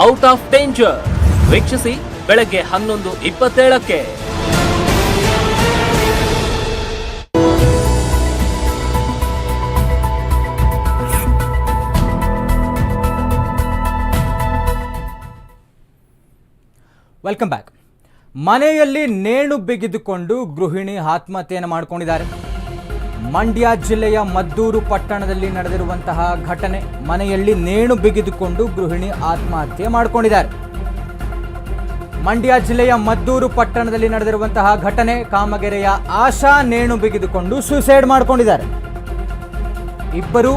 Speaker 3: ಔಟ್ ಆಫ್ ಡೇಂಜರ್. ವೀಕ್ಷಿಸಿ ಬೆಳಗ್ಗೆ ಹನ್ನೊಂದು ಇಪ್ಪತ್ತೇಳಕ್ಕೆ.
Speaker 1: ವೆಲ್ಕಮ್ ಬ್ಯಾಕ್ ಮನೆಯಲ್ಲಿ ನೇಣು ಬಿಗಿದುಕೊಂಡು ಗೃಹಿಣಿ ಆತ್ಮಹತ್ಯೆಯನ್ನು ಮಾಡಿಕೊಂಡಿದ್ದಾರೆ. ಮಂಡ್ಯ ಜಿಲ್ಲೆಯ ಮದ್ದೂರು ಪಟ್ಟಣದಲ್ಲಿ ನಡೆದಿರುವಂತಹ ಘಟನೆ ಮನೆಯಲ್ಲಿ ನೇಣು ಬಿಗಿದುಕೊಂಡು ಗೃಹಿಣಿ ಆತ್ಮಹತ್ಯೆ ಮಾಡಿಕೊಂಡಿದ್ದಾರೆ. ಮಂಡ್ಯ ಜಿಲ್ಲೆಯ ಮದ್ದೂರು ಪಟ್ಟಣದಲ್ಲಿ ನಡೆದಿರುವಂತಹ ಘಟನೆ ಕಾಮಗೆರೆಯ ಆಶಾ ನೇಣು ಬಿಗಿದುಕೊಂಡು ಸೂಸೈಡ್ ಮಾಡಿಕೊಂಡಿದ್ದಾರೆ. ಇಬ್ಬರು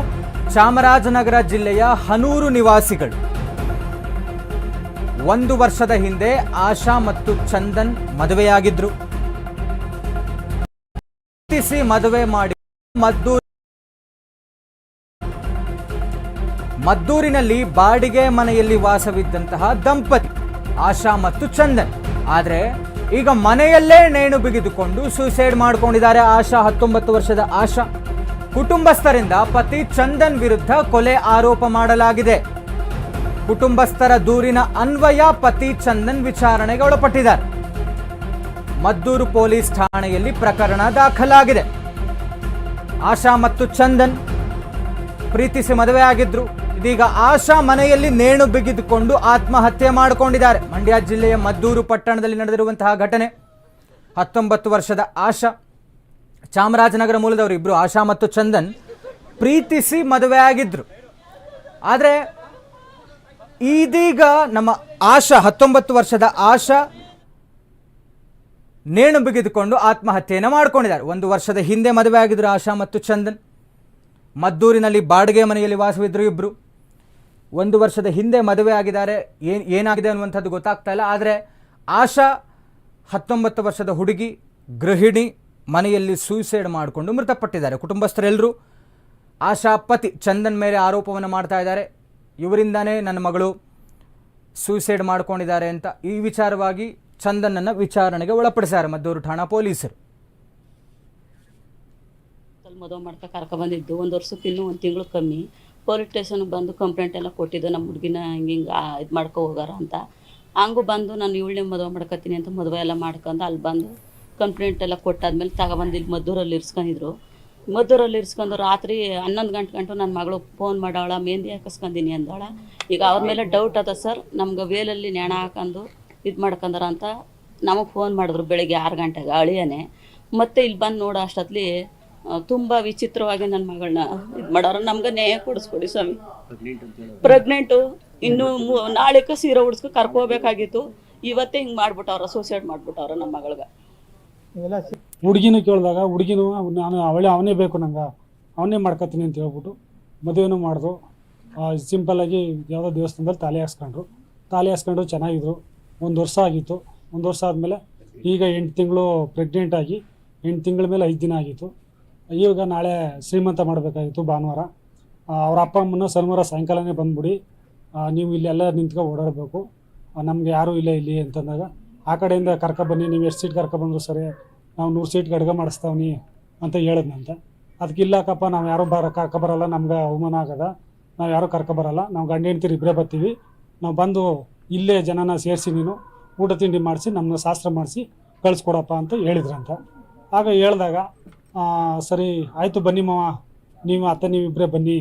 Speaker 1: ಚಾಮರಾಜನಗರ ಜಿಲ್ಲೆಯ ಹನೂರು ನಿವಾಸಿಗಳು. ಒಂದು ವರ್ಷದ ಹಿಂದೆ ಆಶಾ ಮತ್ತು ಚಂದನ್ ಮದುವೆಯಾಗಿದ್ರು. ಮದುವೆ ಮಾಡಿ ಮದ್ದೂರು ಮದ್ದೂರಿನಲ್ಲಿ ಬಾಡಿಗೆ ಮನೆಯಲ್ಲಿ ವಾಸವಿದ್ದಂತಹ ದಂಪತಿ. ಆಶಾ ಮತ್ತು ಚಂದನ್. ಆದರೆ ಈಗ ಮನೆಯಲ್ಲೇ ನೇಣು ಬಿಗಿದುಕೊಂಡು ಸೂಸೈಡ್ ಮಾಡಿಕೊಂಡಿದ್ದಾರೆ ಆಶಾ, ಹತ್ತೊಂಬತ್ತು ವರ್ಷದ ಆಶಾ. ಕುಟುಂಬಸ್ಥರಿಂದ ಪತಿ ಚಂದನ್ ವಿರುದ್ಧ ಕೊಲೆ ಆರೋಪ ಮಾಡಲಾಗಿದೆ. ಕುಟುಂಬಸ್ಥರ ದೂರಿನ ಅನ್ವಯ ಪತಿ ಚಂದನ್ ವಿಚಾರಣೆಗೆ ಒಳಪಟ್ಟಿದ್ದಾರೆ. ಮದ್ದೂರು ಪೊಲೀಸ್ ಠಾಣೆಯಲ್ಲಿ ಪ್ರಕರಣ ದಾಖಲಾಗಿದೆ. ಆಶಾ ಮತ್ತು ಚಂದನ್ ಪ್ರೀತಿಸಿ ಮದುವೆಯಾಗಿದ್ರು. ಇದೀಗ ಆಶಾ ಮನೆಯಲ್ಲಿ ನೇಣು ಬಿಗಿದುಕೊಂಡು ಆತ್ಮಹತ್ಯೆ ಮಾಡಿಕೊಂಡಿದ್ದಾರೆ. ಮಂಡ್ಯ ಜಿಲ್ಲೆಯ ಮದ್ದೂರು ಪಟ್ಟಣದಲ್ಲಿ ನಡೆದಿರುವಂತಹ ಘಟನೆ. ಹತ್ತೊಂಬತ್ತು ವರ್ಷದ ಆಶಾ, ಚಾಮರಾಜನಗರ ಮೂಲದವರು ಇಬ್ರು, ಆಶಾ ಮತ್ತು ಚಂದನ್, ಪ್ರೀತಿಸಿ ಮದುವೆ ಆಗಿದ್ರು. ಆದರೆ ಇದೀಗ ನಮ್ಮ ಆಶಾ, ಹತ್ತೊಂಬತ್ತು ವರ್ಷದ ಆಶಾ ನೇಣು ಬಿಗಿದುಕೊಂಡು ಆತ್ಮಹತ್ಯೆಯನ್ನು ಮಾಡ್ಕೊಂಡಿದ್ದಾರೆ. ಒಂದು ವರ್ಷದ ಹಿಂದೆ ಮದುವೆ ಆಗಿದ್ರು ಆಶಾ ಮತ್ತು ಚಂದನ್. ಮದ್ದೂರಿನಲ್ಲಿ ಬಾಡಿಗೆ ಮನೆಯಲ್ಲಿ ವಾಸವಿದ್ರು ಇಬ್ಬರು ಒಂದು ವರ್ಷದ ಹಿಂದೆ ಮದುವೆ ಆಗಿದ್ದಾರೆ. ಏನು, ಏನಾಗಿದೆ ಅನ್ನುವಂಥದ್ದು ಗೊತ್ತಾಗ್ತಾ ಇಲ್ಲ. ಆದರೆ ಆಶಾ ಹತ್ತೊಂಬತ್ತು ವರ್ಷದ ಹುಡುಗಿ ಗೃಹಿಣಿ ಮನೆಯಲ್ಲಿ ಸೂಸೈಡ್ ಮಾಡಿಕೊಂಡು ಮೃತಪಟ್ಟಿದ್ದಾರೆ. ಕುಟುಂಬಸ್ಥರೆಲ್ಲರೂ ಆಶಾ ಪತಿ ಚಂದನ್ ಮೇಲೆ ಆರೋಪವನ್ನು ಮಾಡ್ತಾ ಇದ್ದಾರೆ. ಇವರಿಂದಾನೇ ನನ್ನ ಮಗಳು ಸೂಸೈಡ್ ಮಾಡ್ಕೊಂಡಿದ್ದಾರೆ ಅಂತ ಈ ವಿಚಾರವಾಗಿ ಚಂದನನ್ನು ವಿಚಾರಣೆಗೆ ಒಳಪಡಿಸಿದ್ದಾರೆ ಮದ್ದೂರು ಠಾಣಾ ಪೊಲೀಸರು.
Speaker 4: ಮದುವೆ ಮಾಡ್ತಾ ಕರ್ಕೊಂಡ್ಬಂದಿದ್ದು ಬಂದಿದ್ದು. ಒಂದು ವರ್ಷಕ್ಕೆ ಇನ್ನೂ ಒಂದು ತಿಂಗಳು ಕಮ್ಮಿ. ಪೊಲೀಸ್ ಸ್ಟೇಷನ್ಗೆ ಬಂದು ಕಂಪ್ಲೇಂಟ್ ಎಲ್ಲ ಕೊಟ್ಟಿದ್ದು, ನಮ್ಮ ಹುಡುಗಿನ ಹಿಂಗೆ ಹಿಂಗೆ ಇದು ಮಾಡ್ಕೊ ಹೋಗಾರ ಅಂತ. ಹಂಗೂ ಬಂದು ನಾನು ಇವಳನ್ನೇ ಮದುವೆ ಮಾಡ್ಕೊತೀನಿ ಅಂತ ಮದುವೆ ಎಲ್ಲ ಮಾಡ್ಕೊಂಡು ಅಲ್ಲಿ ಬಂದು ಕಂಪ್ಲೇಂಟ್ ಎಲ್ಲ ಕೊಟ್ಟಾದ್ಮೇಲೆ ತಗೊಬಂದು ಇಲ್ಲಿ ಮದ್ದೂರಲ್ಲಿ ಇರ್ಸ್ಕೊಂಡಿದ್ರು. ಮದ್ದೂರಲ್ಲಿ ಇರ್ಸ್ಕೊಂಡು ರಾತ್ರಿ ಹನ್ನೊಂದು ಗಂಟೆ ಗಂಟು ನನ್ನ ಮಗಳು ಫೋನ್ ಮಾಡೋಳ ಮೆಹಂದಿ ಹಾಕಿಸ್ಕೊಂಡಿನಿ ಅಂದಾಳ ಈಗ ಅವ್ರ ಮೇಲೆ ಡೌಟ್ ಅದ ಸರ್, ನಮ್ಗೆ ವೇಲಲ್ಲಿ ನೆಣ ಹಾಕೊಂಡು ಇದು ಮಾಡ್ಕೊಂಡಾರ ಅಂತ ನಮಗೆ ಫೋನ್ ಮಾಡಿದ್ರು ಬೆಳಗ್ಗೆ ಆರು ಗಂಟೆಗೆ, ಅಳಿಯನೆ. ಮತ್ತೆ ಇಲ್ಲಿ ಬಂದು ನೋಡೋ ಅಷ್ಟೊತ್ಲಿ ತುಂಬ ವಿಚಿತ್ರವಾಗಿ ನನ್ನ ಮಗಳನ್ನ ಇದು ಮಾಡೋರು. ನಮ್ಗೆ ನ್ಯಾಯ ಕೊಡಿಸ್ಕೊಡಿ ಸ್ವಾಮಿ. ಪ್ರೆಗ್ನೆಂಟು ಇನ್ನು ಮು- ನಾಳೆಕ ಸೀರೆ ಉಡ್ಸ್ಕೊ ಕರ್ಕೋಬೇಕಾಗಿತ್ತು. ಇವತ್ತೇ ಹಿಂಗೆ ಮಾಡ್ಬಿಟ್ಟವ್ರ ಸೂಸೈಡ್ ಮಾಡ್ಬಿಟ್ಟವ್ರ ನಮ್ಮ ಮಗಳಿಗೆ.
Speaker 5: ಹುಡುಗಿನೂ ಕೇಳಿದಾಗ ಹುಡುಗಿನೂ ನಾನು ಅವಳೇ ಅವನೇ ಬೇಕು ನಂಗೆ. ಅವನೇ ಮಾಡ್ಕೊತೀನಿ ಅಂತ ಹೇಳ್ಬಿಟ್ಟು ಮದುವೆನೂ ಮಾಡಿದ್ರು ಸಿಂಪಲ್ಲಾಗಿ ಯಾವುದೋ ದೇವಸ್ಥಾನದಲ್ಲಿ ತಾಲಿ ಹಾಕ್ಸ್ಕೊಂಡ್ರು. ತಾಲಿ ಹಾಕ್ಸ್ಕೊಂಡು ಚೆನ್ನಾಗಿದ್ರು. ಒಂದು ವರ್ಷ ಆಗಿತ್ತು. ಒಂದು ವರ್ಷ ಆದಮೇಲೆ ಈಗ ಎಂಟು ತಿಂಗಳು ಪ್ರೆಗ್ನೆಂಟ್ ಆಗಿ ಎಂಟು ತಿಂಗಳ ಮೇಲೆ ಐದು ದಿನ ಆಗಿತ್ತು. ಈಗ ನಾಳೆ ಶ್ರೀಮಂತ ಮಾಡಬೇಕಾಗಿತ್ತು ಭಾನುವಾರ. ಅವ್ರ ಅಪ್ಪ ಅಮ್ಮನ ಶನಿವಾರ ಸಾಯಂಕಾಲನೇ ಬಂದ್ಬಿಡಿ. ನೀವು ಇಲ್ಲೆಲ್ಲ ನಿಂತ್ಕೊ ಓಡಾಡಬೇಕು. ನಮಗೆ ಯಾರೂ ಇಲ್ಲ ಇಲ್ಲಿ ಅಂತಂದಾಗ, ಆ ಕಡೆಯಿಂದ ಕರ್ಕೊ ಬನ್ನಿ, ನೀವು ಎಷ್ಟು ಸೀಟ್ ಕರ್ಕೊ ಬಂದ್ರು ಸರಿ, ನಾವು ನೂರು ಸೀಟ್ಗೆ ಅಡುಗೆ ಮಾಡಿಸ್ತಾವನಿ ಅಂತ ಹೇಳಿದ್ನಂತೆ. ಅದಕ್ಕೆ ಇಲ್ಲಕ್ಕಪ್ಪ ನಾವು ಯಾರೂ ಬರ, ಕರ್ಕೊ ಬರಲ್ಲ, ನಮ್ಗೆ ಅವಮಾನ ಆಗದ. ನಾವು ಯಾರೂ ಕರ್ಕೊ ಬರಲ್ಲ, ನಾವು ಗಂಡ ಹೆಂಡ್ತಿರು ಇಬ್ಬರೇ ಬರ್ತೀವಿ. ನಾವು ಬಂದು ಇಲ್ಲೇ ಜನನ ಸೇರಿಸಿ ನೀನು, ಊಟ ತಿಂಡಿ ಮಾಡಿಸಿ ನಮ್ಮನ್ನ ಶಾಸ್ತ್ರ ಮಾಡಿಸಿ ಕಳಿಸ್ಕೊಡಪ್ಪ ಅಂತ ಹೇಳಿದ್ರಂತ. ಆಗ ಹೇಳಿದಾಗ ಸರಿ, ಆಯಿತು ಬನ್ನಿ ಮಾವ. ನೀವು ಅತ್ತೆ ನೀವಿಬ್ಬರೇ ಬನ್ನಿ.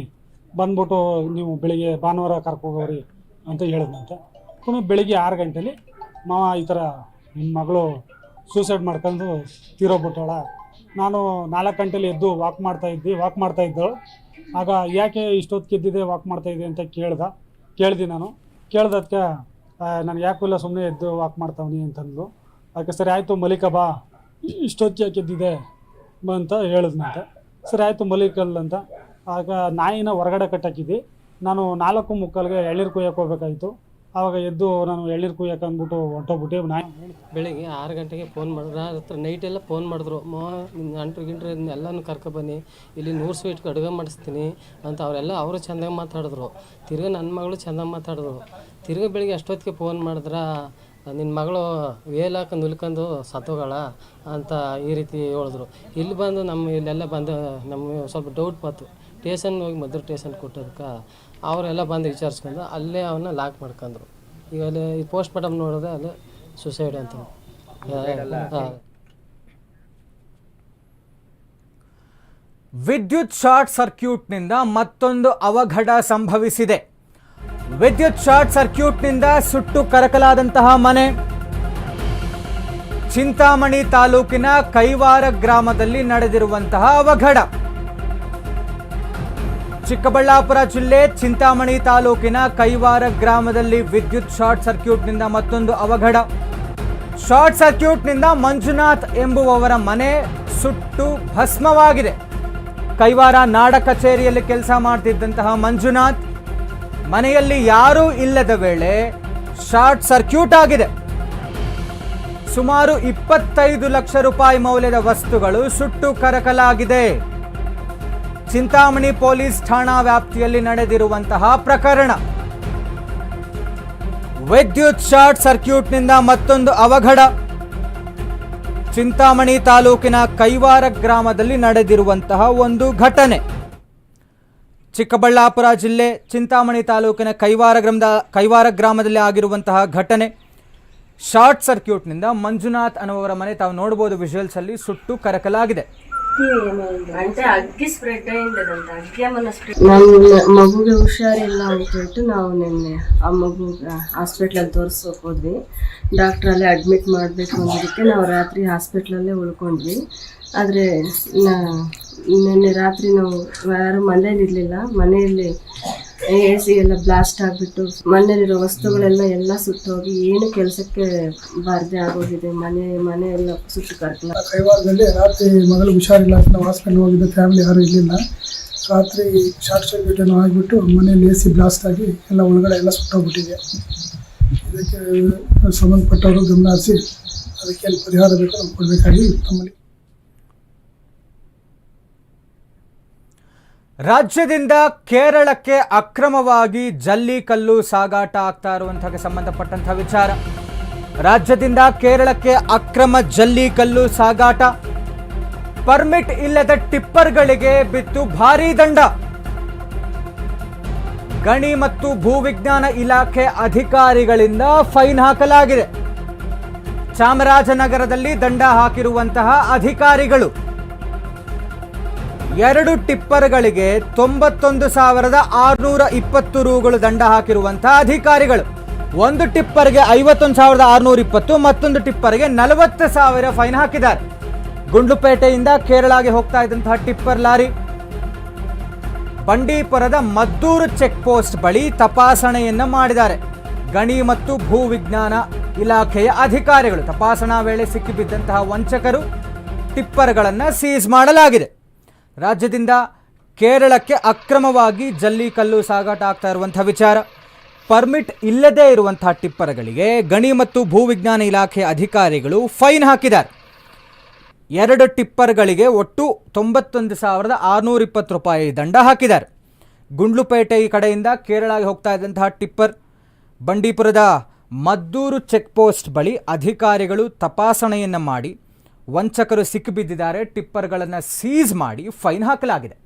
Speaker 5: ಬಂದ್ಬಿಟ್ಟು ನೀವು ಬೆಳಿಗ್ಗೆ ಭಾನುವಾರ ಕರ್ಕೋಗೋರಿ ಅಂತ ಹೇಳಿದ್ನಂತೆ. ಪುನಃ ಬೆಳಿಗ್ಗೆ ಆರು ಗಂಟೆಲಿ ಮಾವ ಈ ಥರ ನಿಮ್ಮ ಮಗಳು ಸೂಸೈಡ್ ಮಾಡ್ಕೊಂಡು ತೀರೋಗ್ಬಿಟ್ಟಾಳ. ನಾನು ನಾಲ್ಕು ಗಂಟೆಲಿ ಎದ್ದು ವಾಕ್ ಮಾಡ್ತಾ ಇದ್ದೆ ವಾಕ್ ಮಾಡ್ತಾ ಇದ್ದಳು. ಆಗ ಯಾಕೆ ಇಷ್ಟೊತ್ತು ಕೆದ್ದಿದೆ ವಾಕ್ ಮಾಡ್ತಾ ಇದೆ ಅಂತ ಕೇಳ್ದ, ಕೇಳ್ದೆ ನಾನು. ಕೇಳ್ದಕ್ಕೆ ನಾನು ಯಾಕೂ ಇಲ್ಲ ಸುಮ್ಮನೆ ಎದ್ದು ವಾಕ್ ಮಾಡ್ತಾವನಿ ಅಂತಂದ್ಲು. ಅದಕ್ಕೆ ಸರಿ, ಆಯಿತು ಮಲಿಕ ಬಾ. ಇಷ್ಟೊತ್ತು ಯಾಕೆ ಎದ್ದಿದೆ ಅಂತ ಹೇಳಿದ್ನಂತೆ. ಸರಿ, ಆಯಿತು ಮಲ್ಲಿಕಲ್ ಅಂತ. ಆಗ ನಾಯಿನ ಹೊರಗಡೆ ಕಟ್ಟಾಕಿದ್ವಿ ನಾನು ನಾಲ್ಕು ಮುಕ್ಕಾಲ್ಗೆ ಎಳ್ನೀರು ಕುಯ್ಯಕ್ಕೆ ಹೋಗ್ಬೇಕಾಯ್ತು. ಆವಾಗ ಎದ್ದು ನಾನು ಎಳ್ನೀರು ಕುಯ್ಯಕ್ಕೆ ಅಂದ್ಬಿಟ್ಟು ಹೊಂಟೋಗ್ಬಿಟ್ಟು ನಾಯಿ
Speaker 6: ಬೆಳಿಗ್ಗೆ ಆರು ಗಂಟೆಗೆ ಫೋನ್ ಮಾಡಿದ್ರು. ಹತ್ರ ನೈಟೆಲ್ಲ ಫೋನ್ ಮಾಡಿದ್ರು. ಮೋ ಗಂಟ್ರು ಗಿಂಟ್ರು ಎಲ್ಲನೂ ಕರ್ಕೊಬನ್ನಿ ಇಲ್ಲಿ ನೂರು ಸ್ವೀಟ್ಗೆ ಅಡುಗೆ ಮಾಡಿಸ್ತೀನಿ ಅಂತ ಅವರೆಲ್ಲ ಅವರು ಚೆಂದಾಗಿ ಮಾತಾಡಿದ್ರು. ತಿರ್ಗಿ ನನ್ನ ಮಗಳು ಚೆಂದಾಗಿ ಮಾತಾಡಿದ್ರು. ತಿರ್ಗಿ ಬೆಳಿಗ್ಗೆ ಅಷ್ಟೊತ್ತಿಗೆ ಫೋನ್ ಮಾಡಿದ್ರ? ನಿನ್ನ ಮಗಳು ವೇಲಾಕ ಹಾಕೊಂಡು ನಿಲ್ಕೊಂಡು ಸತ್ತೋಗಳ ಅಂತ ಈ ರೀತಿ ಹೇಳಿದ್ರು. ಇಲ್ಲಿ ಬಂದು ನಮ್ಮ ಇಲ್ಲೆಲ್ಲ ಬಂದು ನಮಗೆ ಸ್ವಲ್ಪ ಡೌಟ್ ಬಂತು. ಟೇಷನ್ ಹೋಗಿ ಮದ್ರ ಟೇಷನ್ ಕೊಟ್ಟದಕ್ಕೆ ಅವರೆಲ್ಲ ಬಂದು ವಿಚಾರಿಸ್ಕೊಂಡು ಅಲ್ಲೇ ಅವನ್ನ ಲಾಕ್ ಮಾಡ್ಕೊಂಡ್ರು. ಈಗ ಅಲ್ಲಿ ಪೋಸ್ಟ್ ಮಾರ್ಟಮ್ ನೋಡಿದ್ರೆ ಅಲ್ಲಿ ಸುಸೈಡ್ ಅಂತ. ಹಾಂ.
Speaker 1: ವಿದ್ಯುತ್ ಶಾರ್ಟ್ ಸರ್ಕ್ಯೂಟ್ನಿಂದ ಮತ್ತೊಂದು ಅವಘಡ ಸಂಭವಿಸಿದೆ. ವಿದ್ಯುತ್ ಶಾರ್ಟ್ ಸರ್ಕ್ಯೂಟ್ನಿಂದ ಸುಟ್ಟು ಕರಕಲಾದಂತಹ ಮನೆ. ಚಿಂತಾಮಣಿ ತಾಲೂಕಿನ ಕೈವಾರ ಗ್ರಾಮದಲ್ಲಿ ನಡೆದಿರುವಂತಹ ಅವಘಡ. ಚಿಕ್ಕಬಳ್ಳಾಪುರ ಜಿಲ್ಲೆ ಚಿಂತಾಮಣಿ ತಾಲೂಕಿನ ಕೈವಾರ ಗ್ರಾಮದಲ್ಲಿ ವಿದ್ಯುತ್ ಶಾರ್ಟ್ ಸರ್ಕ್ಯೂಟ್ನಿಂದ ಮತ್ತೊಂದು ಅವಘಡ. ಶಾರ್ಟ್ ಸರ್ಕ್ಯೂಟ್ನಿಂದ ಮಂಜುನಾಥ್ ಎಂಬುವವರ ಮನೆ ಸುಟ್ಟು ಭಸ್ಮವಾಗಿದೆ. ಕೈವಾರ ನಾಡ ಕಚೇರಿಯಲ್ಲಿ ಕೆಲಸ ಮಾಡ್ತಿದ್ದಂತಹ ಮಂಜುನಾಥ್ ಮನೆಯಲ್ಲಿ ಯಾರೂ ಇಲ್ಲದ ವೇಳೆ ಶಾರ್ಟ್ ಸರ್ಕ್ಯೂಟ್ ಆಗಿದೆ. ಸುಮಾರು ಇಪ್ಪತ್ತೈದು ಲಕ್ಷ ರೂಪಾಯಿ ಮೌಲ್ಯದ ವಸ್ತುಗಳು ಸುಟ್ಟು ಕರಕಲಾಗಿದೆ. ಚಿಂತಾಮಣಿ ಪೊಲೀಸ್ ಠಾಣಾ ವ್ಯಾಪ್ತಿಯಲ್ಲಿ ನಡೆದಿರುವಂತಹ ಪ್ರಕರಣ. ವಿದ್ಯುತ್ ಶಾರ್ಟ್ ಸರ್ಕ್ಯೂಟ್ನಿಂದ ಮತ್ತೊಂದು ಅವಘಡ. ಚಿಂತಾಮಣಿ ತಾಲೂಕಿನ ಕೈವಾರ ಗ್ರಾಮದಲ್ಲಿ ನಡೆದಿರುವಂತಹ ಒಂದು ಘಟನೆ. ಚಿಕ್ಕಬಳ್ಳಾಪುರ ಜಿಲ್ಲೆ ಚಿಂತಾಮಣಿ ತಾಲೂಕಿನ ಕೈವಾರ ಗ್ರಾಮದ ಕೈವಾರ ಗ್ರಾಮದಲ್ಲಿ ಆಗಿರುವಂತಹ ಘಟನೆ. ಶಾರ್ಟ್ ಸರ್ಕ್ಯೂಟ್ನಿಂದ ಮಂಜುನಾಥ್ ಅನ್ನುವರ ಮನೆ ತಾವು ನೋಡ್ಬೋದು ವಿಜುವಲ್ಸಲ್ಲಿ ಸುಟ್ಟು ಕರಕಲಾಗಿದೆ.
Speaker 7: ಮಗುಗೆ ಹುಷಾರಿಲ್ಲ ಅಂತ ಹೇಳ್ಬಿಟ್ಟು ನಾವು ನಿನ್ನೆ ಆ ಮಗು ಹಾಸ್ಪಿಟ್ಲಲ್ಲಿ ತೋರಿಸೋಕೆ ಹೋದ್ವಿ. ಡಾಕ್ಟ್ರಲ್ಲೇ ಅಡ್ಮಿಟ್ ಮಾಡಬೇಕು ಅನ್ನೋದಕ್ಕೆ ನಾವು ರಾತ್ರಿ ಹಾಸ್ಪಿಟ್ಲಲ್ಲೇ ಉಳ್ಕೊಂಡ್ವಿ. ಆದರೆ ನಿನ್ನೆ ರಾತ್ರಿ ನಾವು ಯಾರು ಮನೇಲಿ ಇರಲಿಲ್ಲ. ಮನೆಯಲ್ಲಿ ಎ ಸಿ ಎಲ್ಲ ಬ್ಲಾಸ್ಟ್ ಆಗಿಬಿಟ್ಟು ಮನೆಯಲ್ಲಿರೋ ವಸ್ತುಗಳೆಲ್ಲ ಎಲ್ಲ ಸುಟ್ಟೋಗಿ ಏನು ಕೆಲಸಕ್ಕೆ ಬಾರದೆ ಆಗೋಗಿದೆ. ಮನೆ ಮನೆ ಎಲ್ಲ ಸುಟ್ಟು ಕರ್ಕಲ
Speaker 8: ಕೈವಾರದಲ್ಲಿ ರಾತ್ರಿ ಮಗಳು ಹುಷಾರಿಲ್ಲ ಹಾಸ್ಪಿಟಲ್ ಹೋಗಿದ್ದ. ಫ್ಯಾಮಿಲಿ ಯಾರು ಇರಲಿಲ್ಲ. ರಾತ್ರಿ ಶಾರ್ಟ್ ಸರ್ಕ್ಯೂಟ್ ಏನೋ ಆಗಿಬಿಟ್ಟು ಮನೇಲಿ ಎ ಸಿ ಬ್ಲಾಸ್ಟ್ ಆಗಿ ಎಲ್ಲ ಒಳಗಡೆ ಎಲ್ಲ ಸುಟ್ಟೋಗ್ಬಿಟ್ಟಿದೆ. ಇದಕ್ಕೆ ಸಂಬಂಧಪಟ್ಟವರು ಗಮನ ಹರಿಸಿ ಅದಕ್ಕೆ ಪರಿಹಾರ ಬೇಕು ನಮ್ಗೆ ಕೊಡಬೇಕಾಗಿ ತಮ್ಮಲ್ಲಿ
Speaker 1: ರಾಜ್ಯದಿಂದ ಕೇರಳಕ್ಕೆ ಅಕ್ರಮವಾಗಿ ಜಲ್ಲಿಕಲ್ಲು ಸಾಗಾಟ ಆಗ್ತಾ ಇರುವಂತಹ ಸಂಬಂಧಪಟ್ಟಂತಹ ವಿಚಾರ. ರಾಜ್ಯದಿಂದ ಕೇರಳಕ್ಕೆ ಅಕ್ರಮ ಜಲ್ಲಿಕಲ್ಲು ಸಾಗಾಟ. ಪರ್ಮಿಟ್ ಇಲ್ಲದ ಟಿಪ್ಪರ್ಗಳಿಗೆ ಬಿತ್ತು ಭಾರೀ ದಂಡ. ಗಣಿ ಮತ್ತು ಭೂವಿಜ್ಞಾನ ಇಲಾಖೆ ಅಧಿಕಾರಿಗಳಿಂದ ಫೈನ್ ಹಾಕಲಾಗಿದೆ. ಚಾಮರಾಜನಗರದಲ್ಲಿ ದಂಡ ಹಾಕಿರುವಂತಹ ಅಧಿಕಾರಿಗಳು. ಎರಡು ಟಿಪ್ಪರ್ಗಳಿಗೆ ತೊಂಬತ್ತೊಂದು ಸಾವಿರದ ಆರುನೂರ ಇಪ್ಪತ್ತು ರೂಗಳು ದಂಡ ಹಾಕಿರುವಂತಹ ಅಧಿಕಾರಿಗಳು. ಒಂದು ಟಿಪ್ಪರ್ಗೆ ಐವತ್ತೊಂದು ಸಾವಿರದ ಆರುನೂರ ಇಪ್ಪತ್ತು, ಮತ್ತೊಂದು ಟಿಪ್ಪರ್ಗೆ ನಲವತ್ತು ಸಾವಿರ ಫೈನ್ ಹಾಕಿದ್ದಾರೆ. ಗುಂಡ್ಲುಪೇಟೆಯಿಂದ ಕೇರಳಗೆ ಹೋಗ್ತಾ ಇದ್ದಂತಹ ಟಿಪ್ಪರ್ ಲಾರಿ. ಬಂಡೀಪುರದ ಮದ್ದೂರು ಚೆಕ್ ಪೋಸ್ಟ್ ಬಳಿ ತಪಾಸಣೆಯನ್ನ ಮಾಡಿದ್ದಾರೆ. ಗಣಿ ಮತ್ತು ಭೂ ವಿಜ್ಞಾನ ಇಲಾಖೆಯ ಅಧಿಕಾರಿಗಳು ತಪಾಸಣಾ ವೇಳೆ ಸಿಕ್ಕಿಬಿದ್ದಂತಹ ವಂಚಕರು ಟಿಪ್ಪರ್ಗಳನ್ನು ಸೀಸ್ ಮಾಡಲಾಗಿದೆ. ರಾಜ್ಯದಿಂದ ಕೇರಳಕ್ಕೆ ಅಕ್ರಮವಾಗಿ ಜಲ್ಲಿಕಲ್ಲು ಸಾಗಾಟ ಆಗ್ತಾ ಇರುವಂತಹ ವಿಚಾರ. ಪರ್ಮಿಟ್ ಇಲ್ಲದೇ ಇರುವಂತಹ ಟಿಪ್ಪರ್ಗಳಿಗೆ ಗಣಿ ಮತ್ತು ಭೂವಿಜ್ಞಾನ ಇಲಾಖೆ ಅಧಿಕಾರಿಗಳು ಫೈನ್ ಹಾಕಿದ್ದಾರೆ. ಎರಡು ಟಿಪ್ಪರ್ಗಳಿಗೆ ಒಟ್ಟು ತೊಂಬತ್ತೊಂದು ಸಾವಿರದ ಆರುನೂರ ಇಪ್ಪತ್ತು ರೂಪಾಯಿ ದಂಡ ಹಾಕಿದ್ದಾರೆ. ಗುಂಡ್ಲುಪೇಟೆ ಈ ಕಡೆಯಿಂದ ಕೇರಳಗೆ ಹೋಗ್ತಾ ಇದ್ದಂತಹ ಟಿಪ್ಪರ್. ಬಂಡೀಪುರದ ಮದ್ದೂರು ಚೆಕ್ ಪೋಸ್ಟ್ ಬಳಿ ಅಧಿಕಾರಿಗಳು ತಪಾಸಣೆಯನ್ನು ಮಾಡಿ ವಂಚಕರು ಸಿಕ್ಕಿಬಿದ್ದಿದ್ದಾರೆ ಟಿಪ್ಪರ್ಗಳನ್ನು ಸೀಸ್ ಮಾಡಿ ಫೈನ್ ಹಾಕಲಾಗಿದೆ.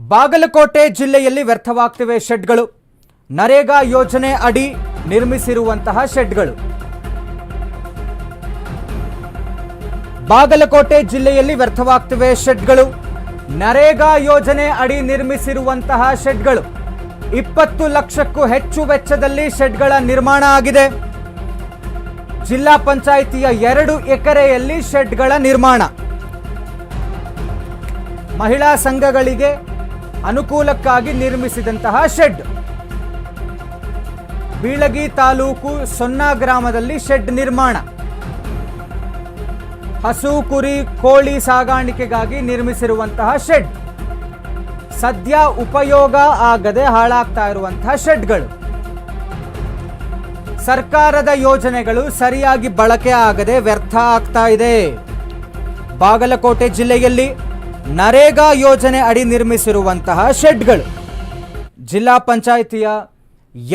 Speaker 1: ಬಾಗಲಕೋಟೆ ಜಿಲ್ಲೆಯಲ್ಲಿ ವ್ಯರ್ಥವಾಗ್ತಿವೆ ಶೆಡ್ಗಳು. ನರೇಗಾ ಯೋಜನೆ ಅಡಿ ನಿರ್ಮಿಸಿರುವಂತಹ ಶೆಡ್ಗಳು. ಬಾಗಲಕೋಟೆ ಜಿಲ್ಲೆಯಲ್ಲಿ ವ್ಯರ್ಥವಾಗ್ತಿವೆ ಶೆಡ್ಗಳು. ನರೇಗಾ ಯೋಜನೆ ಅಡಿ ನಿರ್ಮಿಸಿರುವಂತಹ ಶೆಡ್ಗಳು. ಇಪ್ಪತ್ತು ಲಕ್ಷಕ್ಕೂ ಹೆಚ್ಚು ವೆಚ್ಚದಲ್ಲಿ ಶೆಡ್ಗಳ ನಿರ್ಮಾಣ ಆಗಿದೆ. ಜಿಲ್ಲಾ ಪಂಚಾಯಿತಿಯ ಎರಡು ಎಕರೆಯಲ್ಲಿ ಶೆಡ್ಗಳ ನಿರ್ಮಾಣ. ಮಹಿಳಾ ಸಂಘಗಳಿಗೆ ಅನುಕೂಲಕ್ಕಾಗಿ ನಿರ್ಮಿಸಿದಂತಹ ಶೆಡ್. ಬೀಳಗಿ ತಾಲೂಕು ಸೊನ್ನಾ ಗ್ರಾಮದಲ್ಲಿ ಶೆಡ್ ನಿರ್ಮಾಣ. ಹಸು, ಕುರಿ, ಕೋಳಿ ಸಾಗಾಣಿಕೆಗಾಗಿ ನಿರ್ಮಿಸಿರುವಂತಹ ಶೆಡ್. ಸದ್ಯ ಉಪಯೋಗ ಆಗದೆ ಹಾಳಾಗ್ತಾ ಇರುವಂತಹ ಶೆಡ್ಗಳು. ಸರ್ಕಾರದ ಯೋಜನೆಗಳು ಸರಿಯಾಗಿ ಬಳಕೆ ಆಗದೆ ವ್ಯರ್ಥ ಆಗ್ತಾ ಇದೆ. ಬಾಗಲಕೋಟೆ ಜಿಲ್ಲೆಯಲ್ಲಿ ನರೇಗಾ ಯೋಜನೆ ಅಡಿ ನಿರ್ಮಿಸಿರುವಂತಹ ಶೆಡ್ಗಳು. ಜಿಲ್ಲಾ ಪಂಚಾಯಿತಿಯ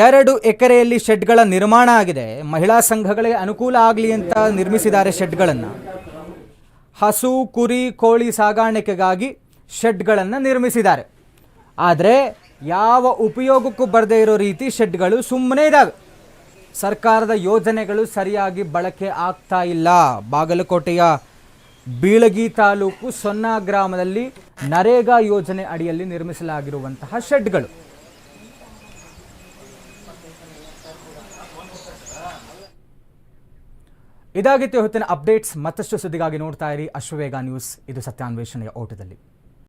Speaker 1: ಎರಡು ಎಕರೆಯಲ್ಲಿ ಶೆಡ್ಗಳ ನಿರ್ಮಾಣ ಆಗಿದೆ. ಮಹಿಳಾ ಸಂಘಗಳಿಗೆ ಅನುಕೂಲ ಆಗಲಿ ಅಂತ ನಿರ್ಮಿಸಿದ್ದಾರೆ ಶೆಡ್ಗಳನ್ನು. ಹಸು, ಕುರಿ, ಕೋಳಿ ಸಾಗಾಣಿಕೆಗಾಗಿ ಶೆಡ್ಗಳನ್ನು ನಿರ್ಮಿಸಿದ್ದಾರೆ. ಆದರೆ ಯಾವ ಉಪಯೋಗಕ್ಕೂ ಬರದೇ ಇರೋ ರೀತಿ ಶೆಡ್ಗಳು ಸುಮ್ಮನೆ ಇದ್ದಾವೆ ಸರ್ಕಾರದ ಯೋಜನೆಗಳು ಸರಿಯಾಗಿ ಬಳಕೆ ಆಗ್ತಾ ಇಲ್ಲ. ಬಾಗಲಕೋಟೆಯ ಬೀಳಗಿ ತಾಲೂಕು ಸೊನ್ನ ಗ್ರಾಮದಲ್ಲಿ ನರೇಗಾ ಯೋಜನೆ ಅಡಿಯಲ್ಲಿ ನಿರ್ಮಿಸಲಾಗಿರುವಂತಹ ಶೆಡ್ಗಳು. ಇದಾಗಿತ್ತು ಹೊತ್ತಿನ ಅಪ್ಡೇಟ್ಸ್. ಮತ್ತಷ್ಟು ಸುದ್ದಿಗಾಗಿ ನೋಡ್ತಾ ಇರಿ ಅಶ್ವವೇಗ ನ್ಯೂಸ್. ಇದು ಸತ್ಯಾನ್ವೇಷಣೆಯ ಓಟದಲ್ಲಿ.